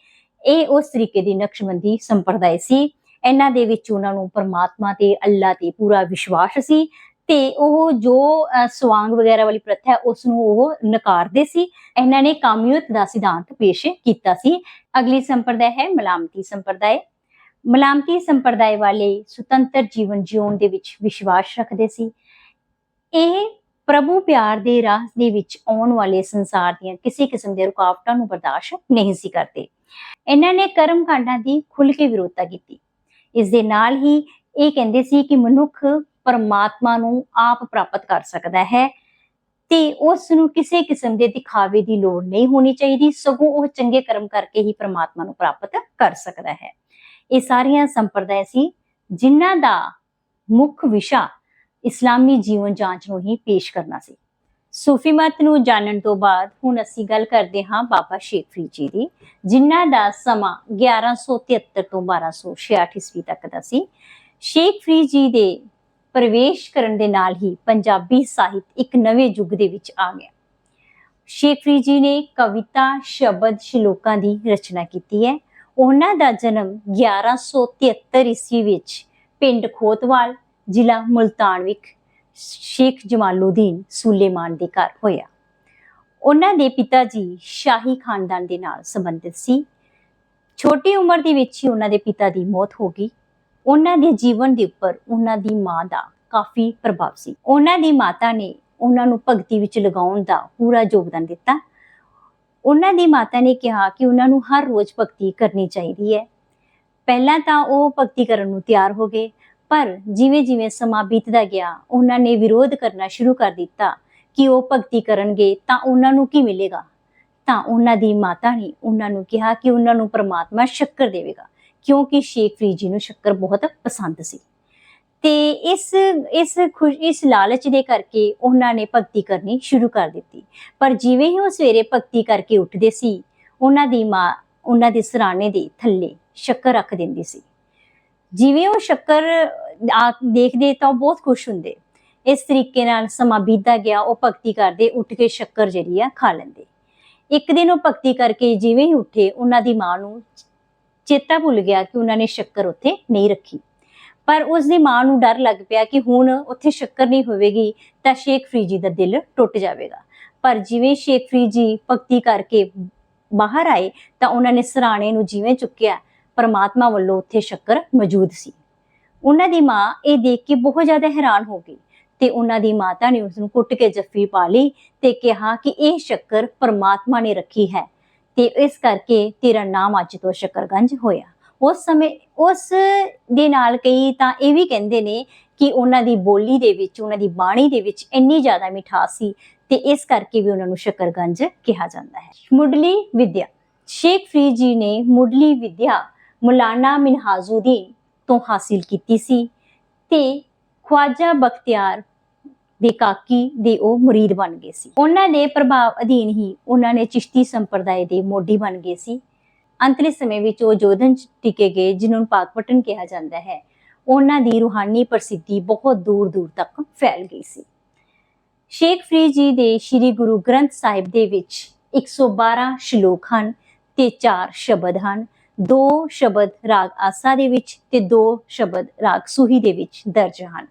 ਇਹ ਉਸ ਤਰੀਕੇ ਦੀ ਨਕਸ਼ਬੰਦੀ ਸੰਪਰਦਾਇ ਸੀ। ਇਹਨਾਂ ਦੇ ਵਿੱਚ ਉਹਨਾਂ ਨੂੰ ਪਰਮਾਤਮਾ ਤੇ ਅੱਲਾ ਤੇ ਪੂਰਾ ਵਿਸ਼ਵਾਸ ਸੀ ਤੇ ਉਹ ਜੋ ਅਹ, ਸਵਾਂਗ ਵਗੈਰਾ ਵਾਲੀ ਪ੍ਰਥਾ ਹੈ ਉਸ ਨੂੰ ਉਹ ਨਕਾਰਦੇ ਸੀ। ਇਹਨਾਂ ਨੇ ਕਾਮਯੁਤ ਦਾ ਸਿਧਾਂਤ ਪੇਸ਼ ਕੀਤਾ ਸੀ। ਅਗਲੀ ਸੰਪਰਦਾਇ ਹੈ ਮਲਾਮਤੀ ਸੰਪਰਦਾਇ। ਮਲਾਮਤੀ ਸੰਪਰਦਾਇ ਵਾਲੇ ਸੁਤੰਤਰ ਜੀਵਨ ਜਿਉਣ ਦੇ ਵਿੱਚ ਵਿਸ਼ਵਾਸ ਰੱਖਦੇ ਸੀ। ਇਹ ਪ੍ਰਭੂ ਪਿਆਰ ਦੇ ਰਾਹ ਦੇ ਵਿੱਚ ਆਉਣ ਵਾਲੇ ਸੰਸਾਰ ਦੀਆਂ ਕਿਸੇ ਕਿਸਮ ਦੇ ਰੁਕਾਵਟਾਂ ਨੂੰ ਬਰਦਾਸ਼ਤ ਨਹੀਂ ਸੀ ਕਰਦੇ। ਇਹਨਾਂ ਨੇ ਕਰਮ ਕਾਂਡਾਂ ਦੀ ਖੁੱਲ ਕੇ ਵਿਰੋਧਤਾ ਕੀਤੀ। ਇਸ ਦੇ ਨਾਲ ਹੀ ਇਹ ਕਹਿੰਦੇ ਸੀ ਕਿ ਮਨੁੱਖ ਪਰਮਾਤਮਾ ਨੂੰ ਆਪ ਪ੍ਰਾਪਤ ਕਰ ਸਕਦਾ ਹੈ ਤੇ ਉਸ ਨੂੰ ਕਿਸੇ ਕਿਸਮ ਦੇ ਦਿਖਾਵੇ ਦੀ ਲੋੜ ਨਹੀਂ ਹੋਣੀ ਚਾਹੀਦੀ। ਸਗੋਂ ਉਹ ਚੰਗੇ ਕਰਮ ਕਰਕੇ ਹੀ ਪਰਮਾਤਮਾ ਨੂੰ ਪ੍ਰਾਪਤ ਕਰ ਸਕਦਾ ਹੈ। ਇਹ ਸਾਰੀਆਂ ਸੰਪਰਦਾਇ ਸੀ, ਜਿਨ੍ਹਾਂ ਦਾ ਮੁੱਖ ਵਿਸ਼ਾ ਇਸਲਾਮੀ ਜੀਵਨ ਜਾਂਚ ਨੂੰ ਹੀ ਪੇਸ਼ ਕਰਨਾ ਸੀ। ਸੂਫੀ ਮਤ ਨੂੰ ਜਾਣਨ ਤੋਂ ਬਾਅਦ ਹੁਣ ਅਸੀਂ ਗੱਲ ਕਰਦੇ ਹਾਂ ਬਾਬਾ ਸ਼ੇਖ ਫਰੀਦ ਜੀ ਦੀ, ਜਿਨ੍ਹਾਂ ਦਾ ਸਮਾਂ 1173 ਤੋਂ 1266 ਈਸਵੀ ਤੱਕ ਦਾ ਸੀ। ਸ਼ੇਖ ਫਰੀਦ ਜੀ ਦੇ ਪ੍ਰਵੇਸ਼ ਕਰਨ ਦੇ ਨਾਲ ਹੀ ਪੰਜਾਬੀ ਸਾਹਿਤ ਇੱਕ ਨਵੇਂ ਯੁੱਗ ਦੇ ਵਿੱਚ ਆ ਗਿਆ। ਸ਼ੇਖ ਫਰੀਦ ਜੀ ਨੇ ਕਵਿਤਾ, ਸ਼ਬਦ, ਸ਼ਲੋਕਾਂ ਦੀ ਰਚਨਾ ਕੀਤੀ ਹੈ। ਉਹਨਾਂ ਦਾ ਜਨਮ 1173 ਈਸਵੀ ਵਿੱਚ ਪਿੰਡ ਖੋਤਵਾਲ, ਜ਼ਿਲ੍ਹਾ ਮੁਲਤਾਨ ਵਿੱਚ ਸ਼ੇਖ ਜਮਾਲੂਦੀਨ ਸੁਲੇਮਾਨ ਦੇ ਘਰ ਹੋਇਆ। ਉਹਨਾਂ ਦੇ ਪਿਤਾ ਜੀ ਸ਼ਾਹੀ ਖਾਨਦਾਨ ਦੇ ਨਾਲ ਸੰਬੰਧਿਤ ਸੀ। ਛੋਟੀ ਉਮਰ ਦੇ ਵਿੱਚ ਹੀ ਉਹਨਾਂ ਦੇ ਪਿਤਾ ਦੀ ਮੌਤ ਹੋ ਗਈ। ਉਹਨਾਂ ਦੇ ਜੀਵਨ ਦੇ ਉੱਪਰ ਉਹਨਾਂ ਦੀ ਮਾਂ ਦਾ ਕਾਫੀ ਪ੍ਰਭਾਵ ਸੀ। ਉਹਨਾਂ ਦੀ ਮਾਤਾ ਨੇ ਉਹਨਾਂ ਨੂੰ ਭਗਤੀ ਵਿੱਚ ਲਗਾਉਣ ਦਾ ਪੂਰਾ ਯੋਗਦਾਨ ਦਿੱਤਾ। ਉਹਨਾਂ ਦੀ ਮਾਤਾ ਨੇ ਕਿਹਾ ਕਿ ਉਹਨਾਂ ਨੂੰ ਹਰ ਰੋਜ਼ ਭਗਤੀ ਕਰਨੀ ਚਾਹੀਦੀ ਹੈ। ਪਹਿਲਾਂ ਤਾਂ ਉਹ ਭਗਤੀ ਕਰਨ ਨੂੰ ਤਿਆਰ ਹੋ ਗਏ, ਪਰ ਜਿਵੇਂ ਜਿਵੇਂ ਸਮਾਂ ਬੀਤਦਾ ਗਿਆ, ਉਹਨਾਂ ਨੇ ਵਿਰੋਧ ਕਰਨਾ ਸ਼ੁਰੂ ਕਰ ਦਿੱਤਾ ਕਿ ਉਹ ਭਗਤੀ ਕਰਨਗੇ ਤਾਂ ਉਹਨਾਂ ਨੂੰ ਕੀ ਮਿਲੇਗਾ। ਤਾਂ ਉਹਨਾਂ ਦੀ ਮਾਤਾ ਨੇ ਉਹਨਾਂ ਨੂੰ ਕਿਹਾ ਕਿ ਉਹਨਾਂ ਨੂੰ ਪ੍ਰਮਾਤਮਾ ਸ਼ੱਕਰ ਦੇਵੇਗਾ, ਕਿਉਂਕਿ ਸ਼ੇਖ ਫਰੀਦ ਜੀ ਨੂੰ ਸ਼ੱਕਰ ਬਹੁਤ ਪਸੰਦ ਸੀ। ਤੇ ਇਸ ਇਸ ਖੁਸ਼, ਇਸ ਲਾਲਚ ਦੇ ਕਰਕੇ ਉਹਨਾਂ ਨੇ ਭਗਤੀ ਕਰਨੀ ਸ਼ੁਰੂ ਕਰ ਦਿੱਤੀ। ਪਰ ਜਿਵੇਂ ਹੀ ਉਹ ਸਵੇਰੇ ਭਗਤੀ ਕਰਕੇ ਉੱਠਦੇ ਸੀ, ਉਹਨਾਂ ਦੀ ਮਾਂ, ਉਹਨਾਂ ਦੇ ਸਰਾਣੇ ਦੇ ਥੱਲੇ ਸ਼ੱਕਰ ਰੱਖ ਦਿੰਦੀ ਸੀ। ਜਿਵੇਂ ਉਹ ਸ਼ੱਕਰ, ਆ, ਦੇਖਦੇ ਤਾਂ ਉਹ ਬਹੁਤ ਖੁਸ਼ ਹੁੰਦੇ। ਇਸ ਤਰੀਕੇ ਨਾਲ ਸਮਾਂ ਬੀਤਦਾ ਗਿਆ, ਉਹ ਭਗਤੀ ਕਰਦੇ ਉੱਠ ਕੇ ਸ਼ੱਕਰ ਜਿਹੜੀ ਆ ਖਾ ਲੈਂਦੇ। ਇੱਕ ਦਿਨ ਉਹ ਭਗਤੀ ਕਰਕੇ ਜਿਵੇਂ ਹੀ ਉੱਠੇ, ਉਹਨਾਂ ਦੀ ਮਾਂ ਨੂੰ ਚੇਤਾ ਭੁੱਲ ਗਿਆ ਕਿ ਉਹਨਾਂ ਨੇ ਸ਼ੱਕਰ ਉੱਥੇ ਨਹੀਂ ਰੱਖੀ। ਪਰ ਉਸ ਦੀ ਮਾਂ ਨੂੰ ਡਰ ਲੱਗ ਪਿਆ ਕਿ ਹੁਣ ਉੱਥੇ ਸ਼ੱਕਰ ਨਹੀਂ ਹੋਵੇਗੀ ਤਾਂ ਸ਼ੇਖ ਫਰੀਦ ਜੀ ਦਾ ਦਿਲ ਟੁੱਟ ਜਾਵੇਗਾ। ਪਰ ਜਿਵੇਂ ਸ਼ੇਖ ਫਰੀਦ ਜੀ ਭਗਤੀ ਕਰਕੇ ਬਾਹਰ ਆਏ ਤਾਂ ਉਹਨਾਂ ਨੇ ਸਰਾਣੇ ਨੂੰ ਜਿਵੇਂ ਚੁੱਕਿਆ, ਪਰਮਾਤਮਾ ਵੱਲੋਂ ਉੱਥੇ ਸ਼ੱਕਰ ਮੌਜੂਦ ਸੀ। ਉਹਨਾਂ ਦੀ ਮਾਂ ਇਹ ਦੇਖ ਕੇ ਬਹੁਤ ਜ਼ਿਆਦਾ ਹੈਰਾਨ ਹੋ ਗਈ ਤੇ ਉਹਨਾਂ ਦੀ ਮਾਤਾ ਨੇ ਉਸ ਨੂੰ ਕੁੱਟ ਕੇ ਜੱਫੀ ਪਾ ਲਈ ਤੇ ਕਿਹਾ ਕਿ ਇਹ ਸ਼ੱਕਰ ਪਰਮਾਤਮਾ ਨੇ ਰੱਖੀ ਹੈ ਤੇ ਇਸ ਕਰਕੇ ਤੇਰਾ ਨਾਮ ਅੱਜ ਤੋਂ ਸ਼ੱਕਰਗੰਜ ਹੋਇਆ। ਉਸ ਸਮੇਂ, ਉਸ ਦੇ ਨਾਲ ਕਈ ਤਾਂ ਇਹ ਵੀ ਕਹਿੰਦੇ ਨੇ ਕਿ ਉਹਨਾਂ ਦੀ ਬੋਲੀ ਦੇ ਵਿੱਚ, ਉਹਨਾਂ ਦੀ ਬਾਣੀ ਦੇ ਵਿੱਚ ਇੰਨੀ ਜ਼ਿਆਦਾ ਮਿਠਾਸ ਸੀ ਤੇ ਇਸ ਕਰਕੇ ਵੀ ਉਹਨਾਂ ਨੂੰ ਸ਼ੱਕਰਗੰਜ ਕਿਹਾ ਜਾਂਦਾ ਹੈ। ਮੁੱਢਲੀ ਵਿਦਿਆ। ਸ਼ੇਖ ਫਰੀਦ ਜੀ ਨੇ ਮੁੱਢਲੀ ਵਿਦਿਆ ਮੌਲਾਨਾ ਮਿਨਹਾਜ਼ੁਦੀਨ ਤੋਂ ਹਾਸਿਲ ਕੀਤੀ ਸੀ ਤੇ ਖਵਾਜਾ ਬਖਤਿਆਰ ਦੇ ਕਾਕੀ ਦੇ ਉਹ ਮੁਰੀਦ ਬਣ ਗਏ ਸੀ। ਉਹਨਾਂ ਦੇ ਪ੍ਰਭਾਵ ਅਧੀਨ ਹੀ ਉਹਨਾਂ ਨੇ ਚਿਸ਼ਤੀ ਸੰਪਰਦਾਇ ਦੇ ਮੋਢੀ ਬਣ ਗਏ ਸੀ। ਅੰਤਲੇ ਸਮੇਂ ਵਿੱਚ ਉਹ ਜੋਧਨ ਟਿਕੇ ਗਏ, ਜਿਨ੍ਹਾਂ ਨੂੰ ਪਾਕਪਟਨ ਕਿਹਾ ਜਾਂਦਾ ਹੈ। ਉਹਨਾਂ ਦੀ ਰੂਹਾਨੀ ਪ੍ਰਸਿੱਧੀ ਬਹੁਤ ਦੂਰ ਦੂਰ ਤੱਕ ਫੈਲ ਗਈ ਸੀ। ਸ਼ੇਖ ਫਰੀਦ ਜੀ ਦੇ ਸ੍ਰੀ ਗੁਰੂ ਗ੍ਰੰਥ ਸਾਹਿਬ ਦੇ ਵਿੱਚ 112 ਸ਼ਲੋਕ ਹਨ ਤੇ 4 ਸ਼ਬਦ ਹਨ। ਦੋ ਸ਼ਬਦ ਰਾਗ ਆਸਾ ਦੇ ਵਿੱਚ ਤੇ ਦੋ ਸ਼ਬਦ ਰਾਗ ਸੂਹੀ ਦੇ ਵਿੱਚ ਦਰਜ ਹਨ।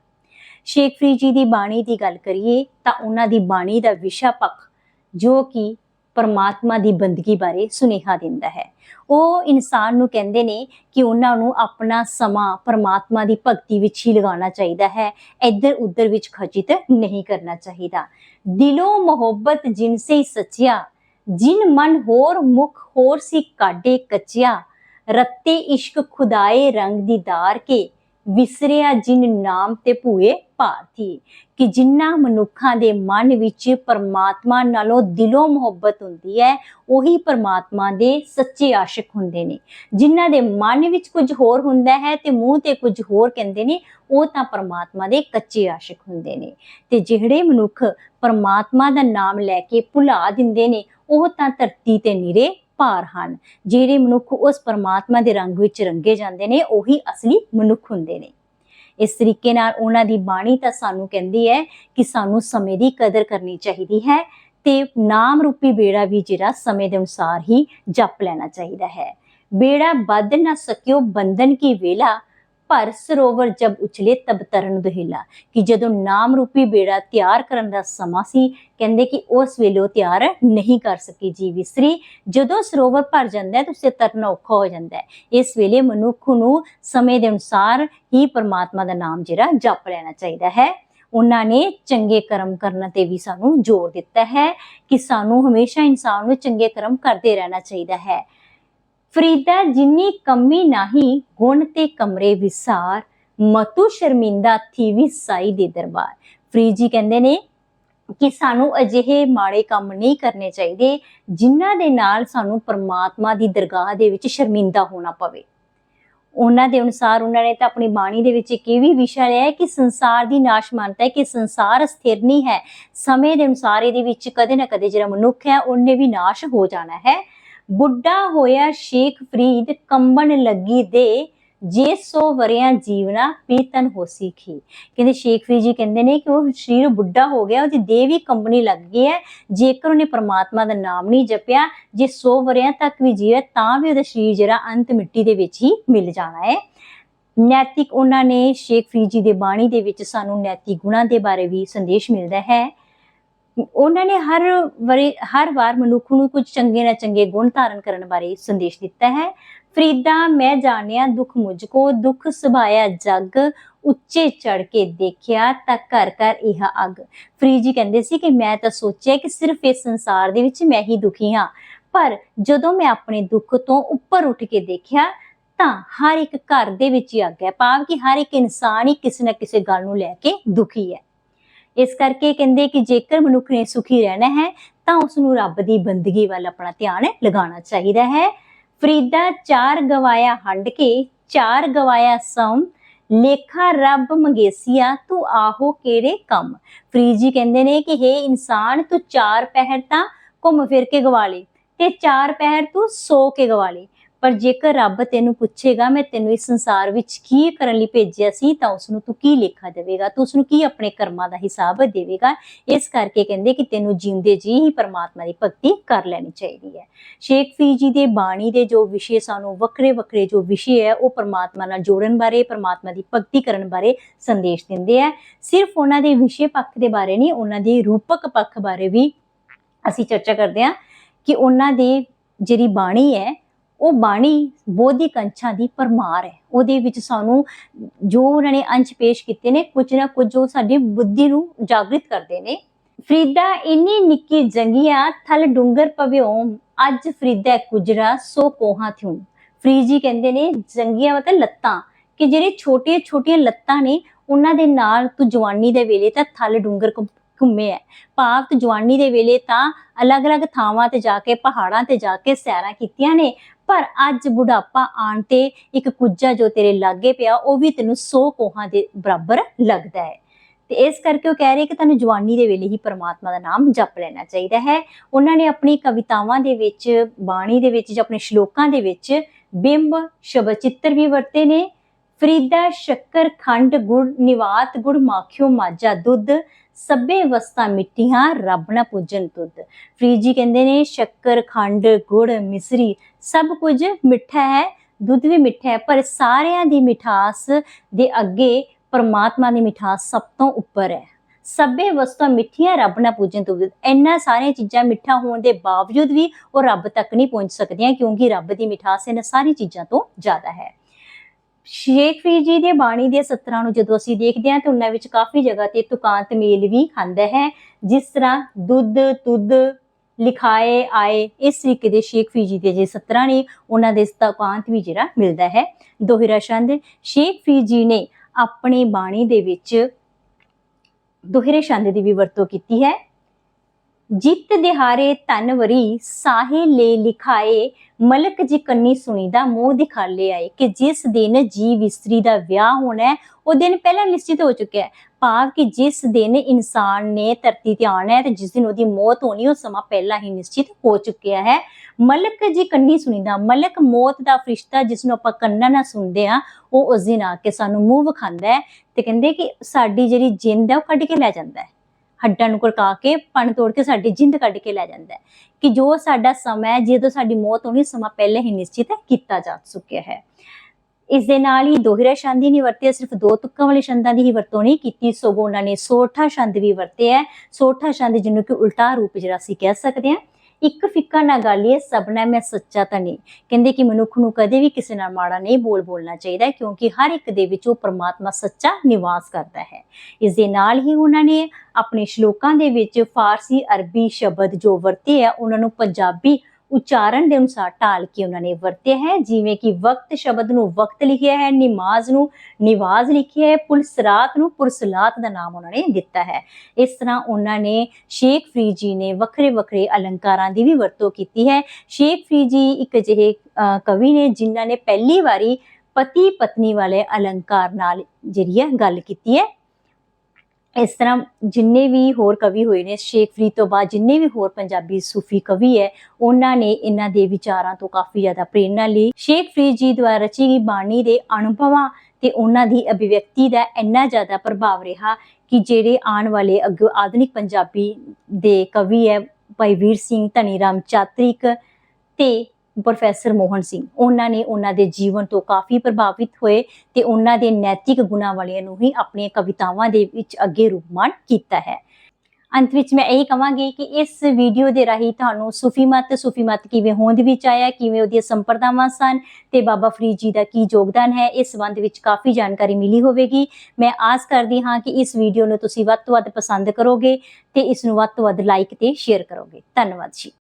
ਸ਼ੇਖ ਫਰੀਦ ਜੀ ਦੀ ਬਾਣੀ ਦੀ ਗੱਲ ਕਰੀਏ ਤਾਂ ਉਹਨਾਂ ਦੀ ਬਾਣੀ ਦਾ ਵਿਸ਼ਾ ਪੱਖ ਜੋ ਕਿ ਪਰਮਾਤਮਾ ਦੀ ਬੰਦਗੀ ਬਾਰੇ ਸੁਨੇਹਾ ਦਿੰਦਾ ਹੈ। ਉਹ ਇਨਸਾਨ ਨੂੰ ਕਹਿੰਦੇ ਨੇ ਕਿ ਉਹਨਾਂ ਨੂੰ ਆਪਣਾ ਸਮਾਂ ਪਰਮਾਤਮਾ ਦੀ ਭਗਤੀ ਵਿੱਚ ਹੀ ਲਗਾਉਣਾ ਚਾਹੀਦਾ ਹੈ। ਇੱਧਰ ਉੱਧਰ ਵਿੱਚ ਖਚਿਤ ਨਹੀਂ ਕਰਨਾ ਚਾਹੀਦਾ। ਦਿਲੋਂ ਮੁਹੱਬਤ ਜਿਨ ਸੇ ਸੱਚਿਆ, ਜਿਨ ਮਨ ਹੋਰ ਮੁਖ ਹੋਰ ਸੀ ਕਾਡੇ ਕੱਚਿਆ, ਰੱਤੇ ਇਸ਼ਕ ਖੁਦਾਏ ਰੰਗ ਦੀਦਾਰ ਕੇ ਵਿਸਰਿਆ ਜਿਨ ਨਾਮ ਤੇ ਭੂਏ ਭਾਰਤੀ। ਕਿ ਜਿਨ੍ਹਾਂ ਮਨੁੱਖਾਂ ਦੇ ਮਨ ਵਿੱਚ ਪਰਮਾਤਮਾ ਨਾਲੋਂ ਦਿਲੋਂ ਮੁਹੱਬਤ ਹੁੰਦੀ ਹੈ, ਉਹੀ ਪਰਮਾਤਮਾ ਦੇ ਸੱਚੇ ਆਸ਼ਿਕ ਹੁੰਦੇ ਨੇ। ਜਿਨ੍ਹਾਂ ਦੇ ਮਨ ਵਿੱਚ ਕੁਝ ਹੋਰ ਹੁੰਦਾ ਹੈ ਤੇ ਮੂੰਹ ਤੇ ਕੁਝ ਹੋਰ ਕਹਿੰਦੇ ਨੇ, ਉਹ ਤਾਂ ਪਰਮਾਤਮਾ ਦੇ ਕੱਚੇ ਆਸ਼ਿਕ ਹੁੰਦੇ ਨੇ। ਤੇ ਜਿਹੜੇ ਮਨੁੱਖ ਪਰਮਾਤਮਾ ਦਾ ਨਾਮ ਲੈ ਕੇ ਭੁਲਾ ਦਿੰਦੇ ਨੇ, ਉਹ ਤਾਂ ਧਰਤੀ ਤੇ ਨਿਰੇ ਭਾਰ ਹਨ। ਜਿਹੜੇ ਮਨੁੱਖ ਉਸ ਪਰਮਾਤਮਾ ਦੇ ਰੰਗ ਵਿੱਚ ਰੰਗੇ ਜਾਂਦੇ ਨੇ, ਉਹੀ ਅਸਲੀ ਮਨੁੱਖ ਹੁੰਦੇ ਨੇ। ਇਸ ਤਰੀਕੇ ਨਾਲ ਉਹਨਾਂ ਦੀ ਬਾਣੀ ਤਾਂ ਸਾਨੂੰ ਕਹਿੰਦੀ ਹੈ ਕਿ ਸਾਨੂੰ ਸਮੇਂ ਦੀ ਕਦਰ ਕਰਨੀ ਚਾਹੀਦੀ ਹੈ ਤੇ ਨਾਮ ਰੂਪੀ ਬੇੜਾ ਵੀ ਜਿਹੜਾ ਸਮੇਂ ਦੇ ਅਨੁਸਾਰ ਹੀ ਜਪ ਲੈਣਾ ਚਾਹੀਦਾ ਹੈ। ਬੇੜਾ ਬੱਧ ਨਾ ਸਕਿਓ, ਬੰਧਨ ਕੀ ਵੇਲਾ ਪਰ ਸਰੋਵਰ ਜਬ ਉਛਲੇ ਤਬ ਤਰਨ ਦੁਹਿਲਾ। ਕਿ ਜਦੋਂ ਨਾਮ ਰੂਪੀ ਬੇੜਾ ਤਿਆਰ ਕਰਨ ਦਾ ਸਮਾਂ ਸੀ, ਕਹਿੰਦੇ ਕਿ ਉਸ ਵੇਲੇ ਉਹ ਤਿਆਰ ਨਹੀਂ ਕਰ ਸਕੀ ਜੀ ਵਿਸਰੀ ਜਦੋਂ ਸਰੋਵਰ ਭਰ ਜਾਂਦਾ ਹੈ ਤਾਂ ਉਸੇ ਤਰਨਾ ਔਖਾ ਹੋ ਜਾਂਦਾ ਹੈ। ਇਸ ਵੇਲੇ ਮਨੁੱਖ ਨੂੰ ਸਮੇਂ ਦੇ ਅਨੁਸਾਰ ਹੀ ਪਰਮਾਤਮਾ ਦਾ ਨਾਮ ਜਿਹੜਾ ਜਪ ਲੈਣਾ ਚਾਹੀਦਾ ਹੈ। ਉਹਨਾਂ ਨੇ ਚੰਗੇ ਕਰਮ ਕਰਨ ਤੇ ਵੀ ਸਾਨੂੰ ਜ਼ੋਰ ਦਿੱਤਾ ਹੈ ਕਿ ਸਾਨੂੰ ਹਮੇਸ਼ਾ ਇਨਸਾਨ ਨੂੰ ਚੰਗੇ ਕਰਮ ਕਰਦੇ ਰਹਿਣਾ ਚਾਹੀਦਾ ਹੈ। ਫਰੀਦਾ ਜਿੰਨੀ ਕਮੀ ਨਹੀਂ ਗੁਣ ਤੇ ਕਮਰੇ ਵਿਸਾਰ, ਮਤੂ ਸ਼ਰਮਿੰਦਾ ਥੀ ਵੀ ਸਾਈ ਦੇ ਦਰਬਾਰ। ਫਰੀਦ ਜੀ ਕਹਿੰਦੇ ਨੇ ਕਿ ਸਾਨੂੰ ਅਜਿਹੇ ਮਾੜੇ ਕੰਮ ਨਹੀਂ ਕਰਨੇ ਚਾਹੀਦੇ, ਜਿਨ੍ਹਾਂ ਦੇ ਨਾਲ ਸਾਨੂੰ ਪਰਮਾਤਮਾ ਦੀ ਦਰਗਾਹ ਦੇ ਵਿੱਚ ਸ਼ਰਮਿੰਦਾ ਹੋਣਾ ਪਵੇ। ਉਹਨਾਂ ਦੇ ਅਨੁਸਾਰ ਉਹਨਾਂ ਨੇ ਤਾਂ ਆਪਣੀ ਬਾਣੀ ਦੇ ਵਿੱਚ ਇੱਕ ਇਹ ਵੀ ਵਿਸ਼ਾ ਲਿਆ ਹੈ ਕਿ ਸੰਸਾਰ ਦੀ ਨਾਸ਼ਮਾਨਤਾ ਹੈ ਕਿ ਸੰਸਾਰ ਸਥਿਰ ਨਹੀਂ ਹੈ। ਸਮੇਂ ਦੇ ਅਨੁਸਾਰ ਇਹਦੇ ਵਿੱਚ ਕਦੇ ਨਾ ਕਦੇ ਜਿਹੜਾ ਮਨੁੱਖ ਹੈ, ਉਹਨੇ ਵੀ ਨਾਸ਼ ਹੋ ਜਾਣਾ ਹੈ। ਬੁੱਢਾ ਹੋਇਆ ਸ਼ੇਖ ਫਰੀਦ ਕੰਬਣ ਲੱਗੀ ਦੇ ਜੇ ਸੋ ਵਰਿਆਂ ਜੀਵਨਾ ਪੀਤਨ ਹੋਸੀ ਖੀ ਕਹਿੰਦੇ ਸ਼ੇਖ ਫਰੀਦ ਜੀ ਕਹਿੰਦੇ ਨੇ ਕਿ ਉਹ ਸਰੀਰ ਬੁੱਢਾ ਹੋ ਗਿਆ, ਉਹਦੀ ਦੇਹ ਵੀ ਕੰਬਣੀ ਲੱਗ ਗਈ ਹੈ। ਜੇਕਰ ਉਹਨੇ ਪਰਮਾਤਮਾ ਦਾ ਨਾਮ ਨਹੀਂ ਜਪਿਆ, ਜੇ 100 ਵਰਿਆਂ ਤੱਕ ਵੀ ਜੀਵੇ, ਤਾਂ ਵੀ ਉਹਦਾ ਸਰੀਰ ਜਿਹੜਾ ਅੰਤ ਮਿੱਟੀ ਦੇ ਵਿੱਚ ਹੀ ਮਿਲ ਜਾਣਾ ਹੈ। ਨੈਤਿਕ ਉਹਨਾਂ ਨੇ ਸ਼ੇਖ ਫਰੀਦ ਜੀ ਦੇ ਬਾਣੀ ਦੇ ਵਿੱਚ ਸਾਨੂੰ ਨੈਤਿਕ ਗੁਣਾਂ ਦੇ ਬਾਰੇ ਵੀ ਸੰਦੇਸ਼ ਮਿਲਦਾ ਹੈ। ਉਹਨਾਂ ਨੇ ਹਰ ਵਾਰੀ, ਹਰ ਵਾਰ ਮਨੁੱਖ ਨੂੰ ਕੁਝ ਚੰਗੇ ਨਾ ਚੰਗੇ ਗੁਣ ਧਾਰਨ ਕਰਨ ਬਾਰੇ ਸੰਦੇਸ਼ ਦਿੱਤਾ ਹੈ। ਫਰੀਦਾ, ਮੈਂ ਜਾਣਿਆ ਦੁੱਖ ਮੁਝ ਕੋ, ਦੁੱਖ ਸੁਭਾਇਆ ਜਗ, ਉੱਚੇ ਚੜ ਕੇ ਦੇਖਿਆ ਤਾਂ ਘਰ ਘਰ ਇਹ ਅਗ। ਫਰੀਦ ਜੀ ਕਹਿੰਦੇ ਸੀ ਕਿ ਮੈਂ ਤਾਂ ਸੋਚਿਆ ਕਿ ਸਿਰਫ ਇਸ ਸੰਸਾਰ ਦੇ ਵਿੱਚ ਮੈਂ ਹੀ ਦੁਖੀ ਹਾਂ। ਪਰ ਜਦੋਂ ਮੈਂ ਆਪਣੇ ਦੁੱਖ ਤੋਂ ਉੱਪਰ ਉੱਠ ਕੇ ਦੇਖਿਆ ਤਾਂ ਹਰ ਇੱਕ ਘਰ ਦੇ ਵਿੱਚ ਹੀ ਅੱਗ ਹੈ। ਭਾਵ ਕਿ ਹਰ ਇੱਕ ਇਨਸਾਨ ਹੀ ਕਿਸੇ ਨਾ ਕਿਸੇ ਗੱਲ ਨੂੰ ਲੈ ਕੇ ਦੁਖੀ ਹੈ। ਇਸ ਕਰਕੇ ਕਹਿੰਦੇ ਕਿ ਜੇਕਰ ਮਨੁੱਖ ਨੇ ਸੁਖੀ ਰਹਿਣਾ ਹੈ, ਤਾਂ ਉਸ ਨੂੰ ਰੱਬ ਦੀ ਬੰਦਗੀ ਵੱਲ ਆਪਣਾ ਧਿਆਨ ਲਗਾਉਣਾ ਚਾਹੀਦਾ ਹੈ। ਫਰੀਦਾ ਚਾਰ ਗਵਾਇਆ ਹੰਡ ਕੇ, ਚਾਰ ਗਵਾਇਆ ਸਮ ਲੇਖਾ ਰੱਬ ਮੰਗੇਸੀਆ, ਤੂੰ ਆਹੋ ਕਿਹੜੇ ਕੰਮ? ਫਰੀਦ ਜੀ ਕਹਿੰਦੇ ਨੇ ਕਿ हे ਇਨਸਾਨ, ਤੂੰ ਚਾਰ ਪਹਿਰ ਤਾਂ ਘੁੰਮ ਫਿਰ ਕੇ ਗਵਾ ਲੇ, ਤੇ ਚਾਰ ਪਹਿਰ ਤੂੰ ਸੋ ਕੇ ਗਵਾ ਲੇ। ਪਰ ਜੇਕਰ ਰੱਬ ਤੈਨੂੰ ਪੁੱਛੇਗਾ, ਮੈਂ ਤੈਨੂੰ ਇਸ ਸੰਸਾਰ ਵਿੱਚ ਕੀ ਕਰਨ ਲਈ ਭੇਜਿਆ ਸੀ? ਤਾਂ ਉਸ ਨੂੰ ਤੂੰ ਕੀ ਲੇਖਾ ਦੇਵੇਗਾ? ਤੂੰ ਉਸ ਨੂੰ ਕੀ ਆਪਣੇ ਕਰਮਾਂ ਦਾ ਹਿਸਾਬ ਦੇਵੇਗਾ? ਇਸ ਕਰਕੇ ਕਹਿੰਦੇ ਕਿ ਤੈਨੂੰ ਜਿਉਂਦੇ ਜੀ ਹੀ ਪਰਮਾਤਮਾ ਦੀ ਭਗਤੀ ਕਰ ਲੈਣੀ ਚਾਹੀਦੀ ਹੈ। ਸ਼ੇਖ ਫਰੀਦ ਜੀ ਦੇ ਬਾਣੀ ਦੇ ਜੋ ਵਿਸ਼ੇ ਸਾਨੂੰ ਵੱਖਰੇ ਵੱਖਰੇ ਜੋ ਵਿਸ਼ੇ ਹੈ, ਉਹ ਪਰਮਾਤਮਾ ਨਾਲ ਜੋੜਨ ਬਾਰੇ, ਪਰਮਾਤਮਾ ਦੀ ਭਗਤੀ ਕਰਨ ਬਾਰੇ ਸੰਦੇਸ਼ ਦਿੰਦੇ ਆ ਸਿਰਫ ਉਹਨਾਂ ਦੇ ਵਿਸ਼ੇ ਪੱਖ ਦੇ ਬਾਰੇ ਨਹੀਂ, ਉਹਨਾਂ ਦੇ ਰੂਪਕ ਪੱਖ ਬਾਰੇ ਵੀ ਅਸੀਂ ਚਰਚਾ ਕਰਦੇ ਹਾਂ ਕਿ ਉਹਨਾਂ ਦੀ ਜਿਹੜੀ ਬਾਣੀ ਹੈ ਉਹ ਬਾਣੀ ਬੋਧਿਕ ਅੰਸ਼ਾਂ ਦੀ ਪਰਮਾਰ ਹੈ। ਉਹਦੇ ਵਿੱਚ ਸਾਨੂੰ ਜੋ ਉਹਨਾਂ ਨੇ ਅੰਸ਼ ਪੇਸ਼ ਕੀਤੇ ਨੇ, ਕੁਝ ਨਾ ਕੁਝ ਜੋ ਸਾਡੀ ਬੁੱਧੀ ਨੂੰ ਜਾਗਰਿਤ ਕਰਦੇ ਨੇ। ਫਰੀਦਾ ਇੰਨੀ ਨਿੱਕੀ ਜੰਗੀਆਂ, ਥਲ ਡੂੰਗਰ ਪਵਿਓ ਅੱਜ ਫਰੀਦਾ ਕੁਜਰਾ ਸੋ ਕੋਹਾਂ ਥਿਉ। ਫਰੀਦ ਜੀ ਕਹਿੰਦੇ ਨੇ, ਜੰਗੀਆਂ ਮਤਲਬ ਲੱਤਾਂ, ਕਿ ਜਿਹੜੇ ਛੋਟੀਆਂ ਛੋਟੀਆਂ ਲੱਤਾਂ ਨੇ, ਉਹਨਾਂ ਦੇ ਨਾਲ ਤੂੰ ਜਵਾਨੀ ਦੇ ਵੇਲੇ ਤਾਂ ਥਲ ਡੂੰਗਰ ਘੁੰਮੇ ਹੈ ਭਾਵ ਜਵਾਨੀ ਦੇ ਵੇਲੇ ਤਾਂ ਅਲੱਗ-ਅਲੱਗ ਥਾਵਾਂ ਤੇ ਜਾ ਕੇ, ਪਹਾੜਾਂ ਤੇ ਜਾ ਕੇ ਸੈਰਾਂ ਕੀਤੀਆਂ ਨੇ। ਪਰ ਅੱਜ ਬੁਢਾਪਾ ਆਣ ਤੇ ਇੱਕ ਕੁੱਜਾ ਜੋ ਤੇਰੇ ਲਾਗੇ ਪਿਆ, ਉਹ ਵੀ ਤੈਨੂੰ 100 ਕੋਹਾਂ ਦੇ ਬਰਾਬਰ ਲੱਗਦਾ ਹੈ ਤੇ ਇਸ ਕਰਕੇ ਉਹ ਕਹਿ ਰਹੇ ਕਿ ਤੈਨੂੰ ਜਵਾਨੀ ਦੇ ਵੇਲੇ ਹੀ ਪਰਮਾਤਮਾ ਦਾ ਨਾਮ ਜਪ ਲੈਣਾ ਚਾਹੀਦਾ ਹੈ। ਉਹਨਾਂ ਨੇ ਆਪਣੀ ਕਵਿਤਾਵਾਂ ਦੇ ਵਿੱਚ, ਬਾਣੀ ਦੇ ਵਿੱਚ ਜਾਂ ਆਪਣੇ ਸ਼ਲੋਕਾਂ ਦੇ ਵਿੱਚ ਬਿੰਬ ਸ਼ਬਦ ਚਿੱਤਰ ਵੀ ਵਰਤੇ ਨੇ। ਫਰੀਦਾ, ਸ਼ੱਕਰ, ਖੰਡ, ਗੁੜ, ਨਿਵਾਤ, ਗੁੜ, ਮਾਖਿਓ ਮਾਜਾ ਦੁੱਧ ਸਭੇ ਵਸਤਾਂ ਮਿੱਟੀਆਂ ਰੱਬ ਨਾ ਪੂਜਨ ਤੁਧ। ਫਰੀਦ ਜੀ ਕਹਿੰਦੇ ਨੇ, ਸ਼ੱਕਰ, ਖੰਡ, ਗੁੜ, ਮਿਸਰੀ ਸਭ ਕੁਝ ਮਿੱਠਾ ਹੈ, ਦੁੱਧ ਵੀ ਮਿੱਠਾ ਹੈ, ਪਰ ਸਾਰਿਆਂ ਦੀ ਮਿਠਾਸ ਦੇ ਅੱਗੇ ਪਰਮਾਤਮਾ ਦੀ ਮਿਠਾਸ ਸਭ ਤੋਂ ਉੱਪਰ ਹੈ। ਸਭੇ ਵਸਤਾਂ ਮਿੱਠੀਆਂ, ਰੱਬ ਨਾ ਪੂਜਨ ਤੁਧ। ਇੰਨਾ ਸਾਰੀਆਂ ਚੀਜ਼ਾਂ ਮਿੱਠਾ ਹੋਣ ਦੇ ਬਾਵਜੂਦ ਵੀ ਉਹ ਰੱਬ ਤੱਕ ਨਹੀਂ ਪਹੁੰਚ ਸਕਦੀਆਂ, ਕਿਉਂਕਿ ਰੱਬ ਦੀ ਮਿਠਾਸ ਇਹਨਾਂ ਸਾਰੀ ਚੀਜ਼ਾਂ ਤੋਂ ਜ਼ਿਆਦਾ ਹੈ। ਸ਼ੇਖ ਫਰੀਦ ਜੀ ਦੇ ਬਾਣੀ ਦੇ ਸਤਰਾਂ ਨੂੰ ਜਦੋਂ ਅਸੀਂ ਦੇਖਦੇ ਹਾਂ ਤਾਂ ਉਹਨਾਂ ਵਿੱਚ ਕਾਫੀ ਜਗ੍ਹਾ ਤੇ ਤੁਕਾਂਤ ਮੇਲ ਵੀ ਖਾਂਦਾ ਹੈ। ਜਿਸ ਤਰ੍ਹਾਂ ਦੁੱਧ, ਤੁੱਧ ਲਿਖਾਏ, ਆਏ, ਇਸ ਤਰੀਕੇ ਦੇ ਸ਼ੇਖ ਫਰੀਦ ਜੀ ਦੇ ਜੇ ਸਤਰਾਂ ਨੇ, ਉਹਨਾਂ ਦੇ ਸਤਾਕਾਂਤ ਵੀ ਜਿਹੜਾ ਮਿਲਦਾ ਹੈ। ਦੋਹਰਾ ਛੰਦ ਸ਼ੇਖ ਫਰੀਦ ਜੀ ਨੇ ਆਪਣੀ ਬਾਣੀ ਦੇ ਵਿੱਚ ਦੋਹਰੇ ਛੰਦ ਦੀ ਵੀ ਵਰਤੋਂ ਕੀਤੀ ਹੈ। ਜਿੱਤ ਦਿਹਾਰੇ ਤਨਵਰੀ ਸਾਹੇ ਲੈ ਲਿਖਾਏ, ਮਲਕ ਜੀ ਕੰਨੀ ਸੁਣੀਦਾ ਮੂੰਹ ਦਿਖਾ ਲੈ ਆਏ, ਕਿ ਜਿਸ ਦਿਨ ਜੀਵ ਇਸਤਰੀ ਦਾ ਵਿਆਹ ਹੋਣਾ ਹੈ, ਉਹ ਦਿਨ ਪਹਿਲਾਂ ਨਿਸ਼ਚਿਤ ਹੋ ਚੁੱਕਿਆ ਹੈ। ਭਾਵ ਕਿ ਜਿਸ ਦਿਨ ਇਨਸਾਨ ਨੇ ਧਰਤੀ ਤੇ ਆਉਣਾ ਹੈ, ਤੇ ਜਿਸ ਦਿਨ ਉਹਦੀ ਮੌਤ ਹੋਣੀ ਉਹ ਸਮਾਂ ਪਹਿਲਾਂ ਹੀ ਨਿਸ਼ਚਿਤ ਹੋ ਚੁੱਕਿਆ ਹੈ। ਮਲਕ ਜੀ ਕੰਨੀ ਸੁਣੀਦਾ, ਮਲਕ ਮੌਤ ਦਾ ਫਰਿਸ਼ਤਾ ਜਿਸ ਨੂੰ ਆਪਾਂ ਕੰਨਾਂ ਨਾਲ ਸੁਣਦੇ ਆ ਉਹ ਉਸ ਦਿਨ ਆ ਕੇ ਸਾਨੂੰ ਮੂੰਹ ਵਿਖਾਉਂਦਾ ਹੈ ਤੇ ਕਹਿੰਦੇ ਕਿ ਸਾਡੀ ਜਿਹੜੀ ਜਿੰਦ ਹੈ, ਉਹ ਕੱਢ ਕੇ ਲੈ ਜਾਂਦਾ ਹੈ। ਹੱਡਾਂ ਨੂੰ ਕੜਕਾ ਕੇ ਪਣ ਤੋੜ ਕੇ ਸਾਡੀ ਜਿੰਦ ਕੱਢ ਕੇ ਲੈ ਜਾਂਦਾ ਹੈ ਕਿ ਜੋ ਸਾਡਾ ਸਮਾਂ ਹੈ, ਜਦੋਂ ਸਾਡੀ ਮੌਤ ਹੋਣੀ, ਸਮਾਂ ਪਹਿਲੇ ਹੀ ਨਿਸ਼ਚਿਤ ਕੀਤਾ ਜਾ ਚੁੱਕਿਆ ਹੈ। ਇਸ ਦੇ ਨਾਲ ਹੀ ਦੋਹਰਾ ਛੰਦ ਹੀ ਨਹੀਂ ਵਰਤੇ ਸਿਰਫ ਦੋ ਤੁੱਕਾਂ ਵਾਲੇ ਛੰਦਾਂ ਦੀ ਹੀ ਵਰਤੋਂ ਨਹੀਂ ਕੀਤੀ, ਸਗੋਂ ਉਹਨਾਂ ਨੇ ਸੋਠਾ ਛੰਦ ਵੀ ਵਰਤਿਆ ਸੋਠਾ ਛੰਦ ਜਿਹਨੂੰ ਕਿ ਉਲਟਾ ਰੂਪ ਜਿਹੜਾ ਅਸੀਂ ਕਹਿ ਸਕਦੇ ਹਾਂ। ਇੱਕ ਫਿੱਕਾ ਨਾ ਗਾਲੀਏ ਸਭਨਾ ਮੈਂ ਸੱਚਾ ਤਾਂ ਨਹੀਂ। ਕਹਿੰਦੇ ਕਿ ਮਨੁੱਖ ਨੂੰ ਕਦੇ ਵੀ ਕਿਸੇ ਨਾਲ ਮਾੜਾ ਨਹੀਂ ਬੋਲ ਬੋਲਣਾ ਚਾਹੀਦਾ, ਕਿਉਂਕਿ ਹਰ ਇੱਕ ਦੇ ਵਿੱਚ ਉਹ ਪਰਮਾਤਮਾ ਸੱਚਾ ਨਿਵਾਸ ਕਰਦਾ ਹੈ। ਇਸ ਦੇ ਨਾਲ ਹੀ ਉਹਨਾਂ ਨੇ ਆਪਣੇ ਸ਼ਲੋਕਾਂ ਦੇ ਵਿੱਚ ਫਾਰਸੀ, ਅਰਬੀ ਸ਼ਬਦ ਜੋ ਵਰਤੇ ਆ, ਉਹਨਾਂ ਨੂੰ ਪੰਜਾਬੀ ਉਚਾਰਨ ਦੇ ਅਨੁਸਾਰ ਢਾਲ ਕੇ ਉਹਨਾਂ ਨੇ ਵਰਤਿਆ ਹੈ, ਜਿਵੇਂ ਕਿ ਵਕਤ ਸ਼ਬਦ ਨੂੰ ਵਕਤ ਲਿਖਿਆ ਹੈ, ਨਿਮਾਜ਼ ਨੂੰ ਨਿਵਾਜ਼ ਲਿਖਿਆ ਹੈ ਪੁਲਸਰਾਤ ਨੂੰ ਪੁਰਸਲਾਤ ਦਾ ਨਾਮ ਉਹਨਾਂ ਨੇ ਦਿੱਤਾ ਹੈ। ਇਸ ਤਰ੍ਹਾਂ ਉਹਨਾਂ ਨੇ ਸ਼ੇਖ ਫਰੀਦ ਜੀ ਨੇ ਵੱਖਰੇ ਵੱਖਰੇ ਅਲੰਕਾਰਾਂ ਦੀ ਵੀ ਵਰਤੋਂ ਕੀਤੀ ਹੈ। ਸ਼ੇਖ ਫਰੀਦ ਜੀ ਇੱਕ ਅਜਿਹੇ ਕਵੀ ਨੇ ਜਿਨ੍ਹਾਂ ਨੇ ਪਹਿਲੀ ਵਾਰੀ ਪਤੀ ਪਤਨੀ ਵਾਲੇ ਅਲੰਕਾਰ ਨਾਲ ਜਿਹੜੀ ਹੈ ਗੱਲ ਕੀਤੀ ਹੈ। ਇਸ ਤਰ੍ਹਾਂ ਜਿੰਨੇ ਵੀ ਹੋਰ ਕਵੀ ਹੋਏ ਨੇ, ਸ਼ੇਖ ਫਰੀਦ ਤੋਂ ਬਾਅਦ ਜਿੰਨੇ ਵੀ ਹੋਰ ਪੰਜਾਬੀ ਸੂਫੀ ਕਵੀ ਹੈ, ਉਹਨਾਂ ਨੇ ਇਹਨਾਂ ਦੇ ਵਿਚਾਰਾਂ ਤੋਂ ਕਾਫੀ ਜ਼ਿਆਦਾ ਪ੍ਰੇਰਣਾ ਲਈ। ਸ਼ੇਖ ਫਰੀਦ ਜੀ ਦੁਆਰਾ ਰਚੀ ਗਈ ਬਾਣੀ ਦੇ ਅਨੁਭਵਾਂ ਤੇ ਉਹਨਾਂ ਦੀ ਅਭਿਵਿਅਕਤੀ ਦਾ ਇੰਨਾ ਜ਼ਿਆਦਾ ਪ੍ਰਭਾਵ ਰਿਹਾ ਕਿ ਜਿਹੜੇ ਆਉਣ ਵਾਲੇ ਅੱਗੇ, ਆਧੁਨਿਕ ਪੰਜਾਬੀ ਦੇ ਕਵੀ ਹੈ, ਭਾਈ ਵੀਰ ਸਿੰਘ ਧਨੀ ਰਾਮ ਚਾਤ੍ਰਿਕ ਤੇ ਪ੍ਰੋਫੈਸਰ ਮੋਹਨ ਸਿੰਘ। ਉਹਨਾਂ ਨੇ ਉਹਨਾਂ ਦੇ ਜੀਵਨ ਤੋਂ ਕਾਫੀ ਪ੍ਰਭਾਵਿਤ ਹੋਏ ਤੇ ਉਹਨਾਂ ਦੇ ਨੈਤਿਕ ਗੁਣਾਂ ਵਾਲਿਆਂ ਨੂੰ ਹੀ ਆਪਣੀਆਂ ਕਵਿਤਾਵਾਂ ਦੇ ਵਿੱਚ ਅੱਗੇ ਰੂਪਮਾਨ ਕੀਤਾ ਹੈ। ਅੰਤ ਵਿੱਚ ਮੈਂ ਇਹੀ ਕਹਾਂਗੀ ਕਿ ਇਸ ਵੀਡੀਓ ਦੇ ਰਾਹੀਂ ਤੁਹਾਨੂੰ ਸੂਫੀ ਮਤ ਸੂਫੀ ਮਤ ਕਿਵੇਂ ਹੋਂਦ ਵਿੱਚ ਆਇਆ, ਕਿਵੇਂ ਉਹਦੀਆਂ ਸੰਪਰਦਾਵਾਂ ਸਨ ਤੇ ਬਾਬਾ ਫਰੀਦ ਜੀ ਦਾ ਕੀ ਯੋਗਦਾਨ ਹੈ, ਇਸ ਸੰਬੰਧ ਵਿੱਚ ਕਾਫੀ ਜਾਣਕਾਰੀ ਮਿਲੀ ਹੋਵੇਗੀ। ਮੈਂ ਆਸ ਕਰਦੀ ਹਾਂ ਕਿ ਇਸ ਵੀਡੀਓ ਨੂੰ ਤੁਸੀਂ ਵੱਧ ਤੋਂ ਵੱਧ ਪਸੰਦ ਕਰੋਗੇ ਤੇ ਇਸ ਨੂੰ ਵੱਧ ਤੋਂ ਵੱਧ ਲਾਈਕ ਤੇ ਸ਼ੇਅਰ ਕਰੋਗੇ। ਧੰਨਵਾਦ ਜੀ।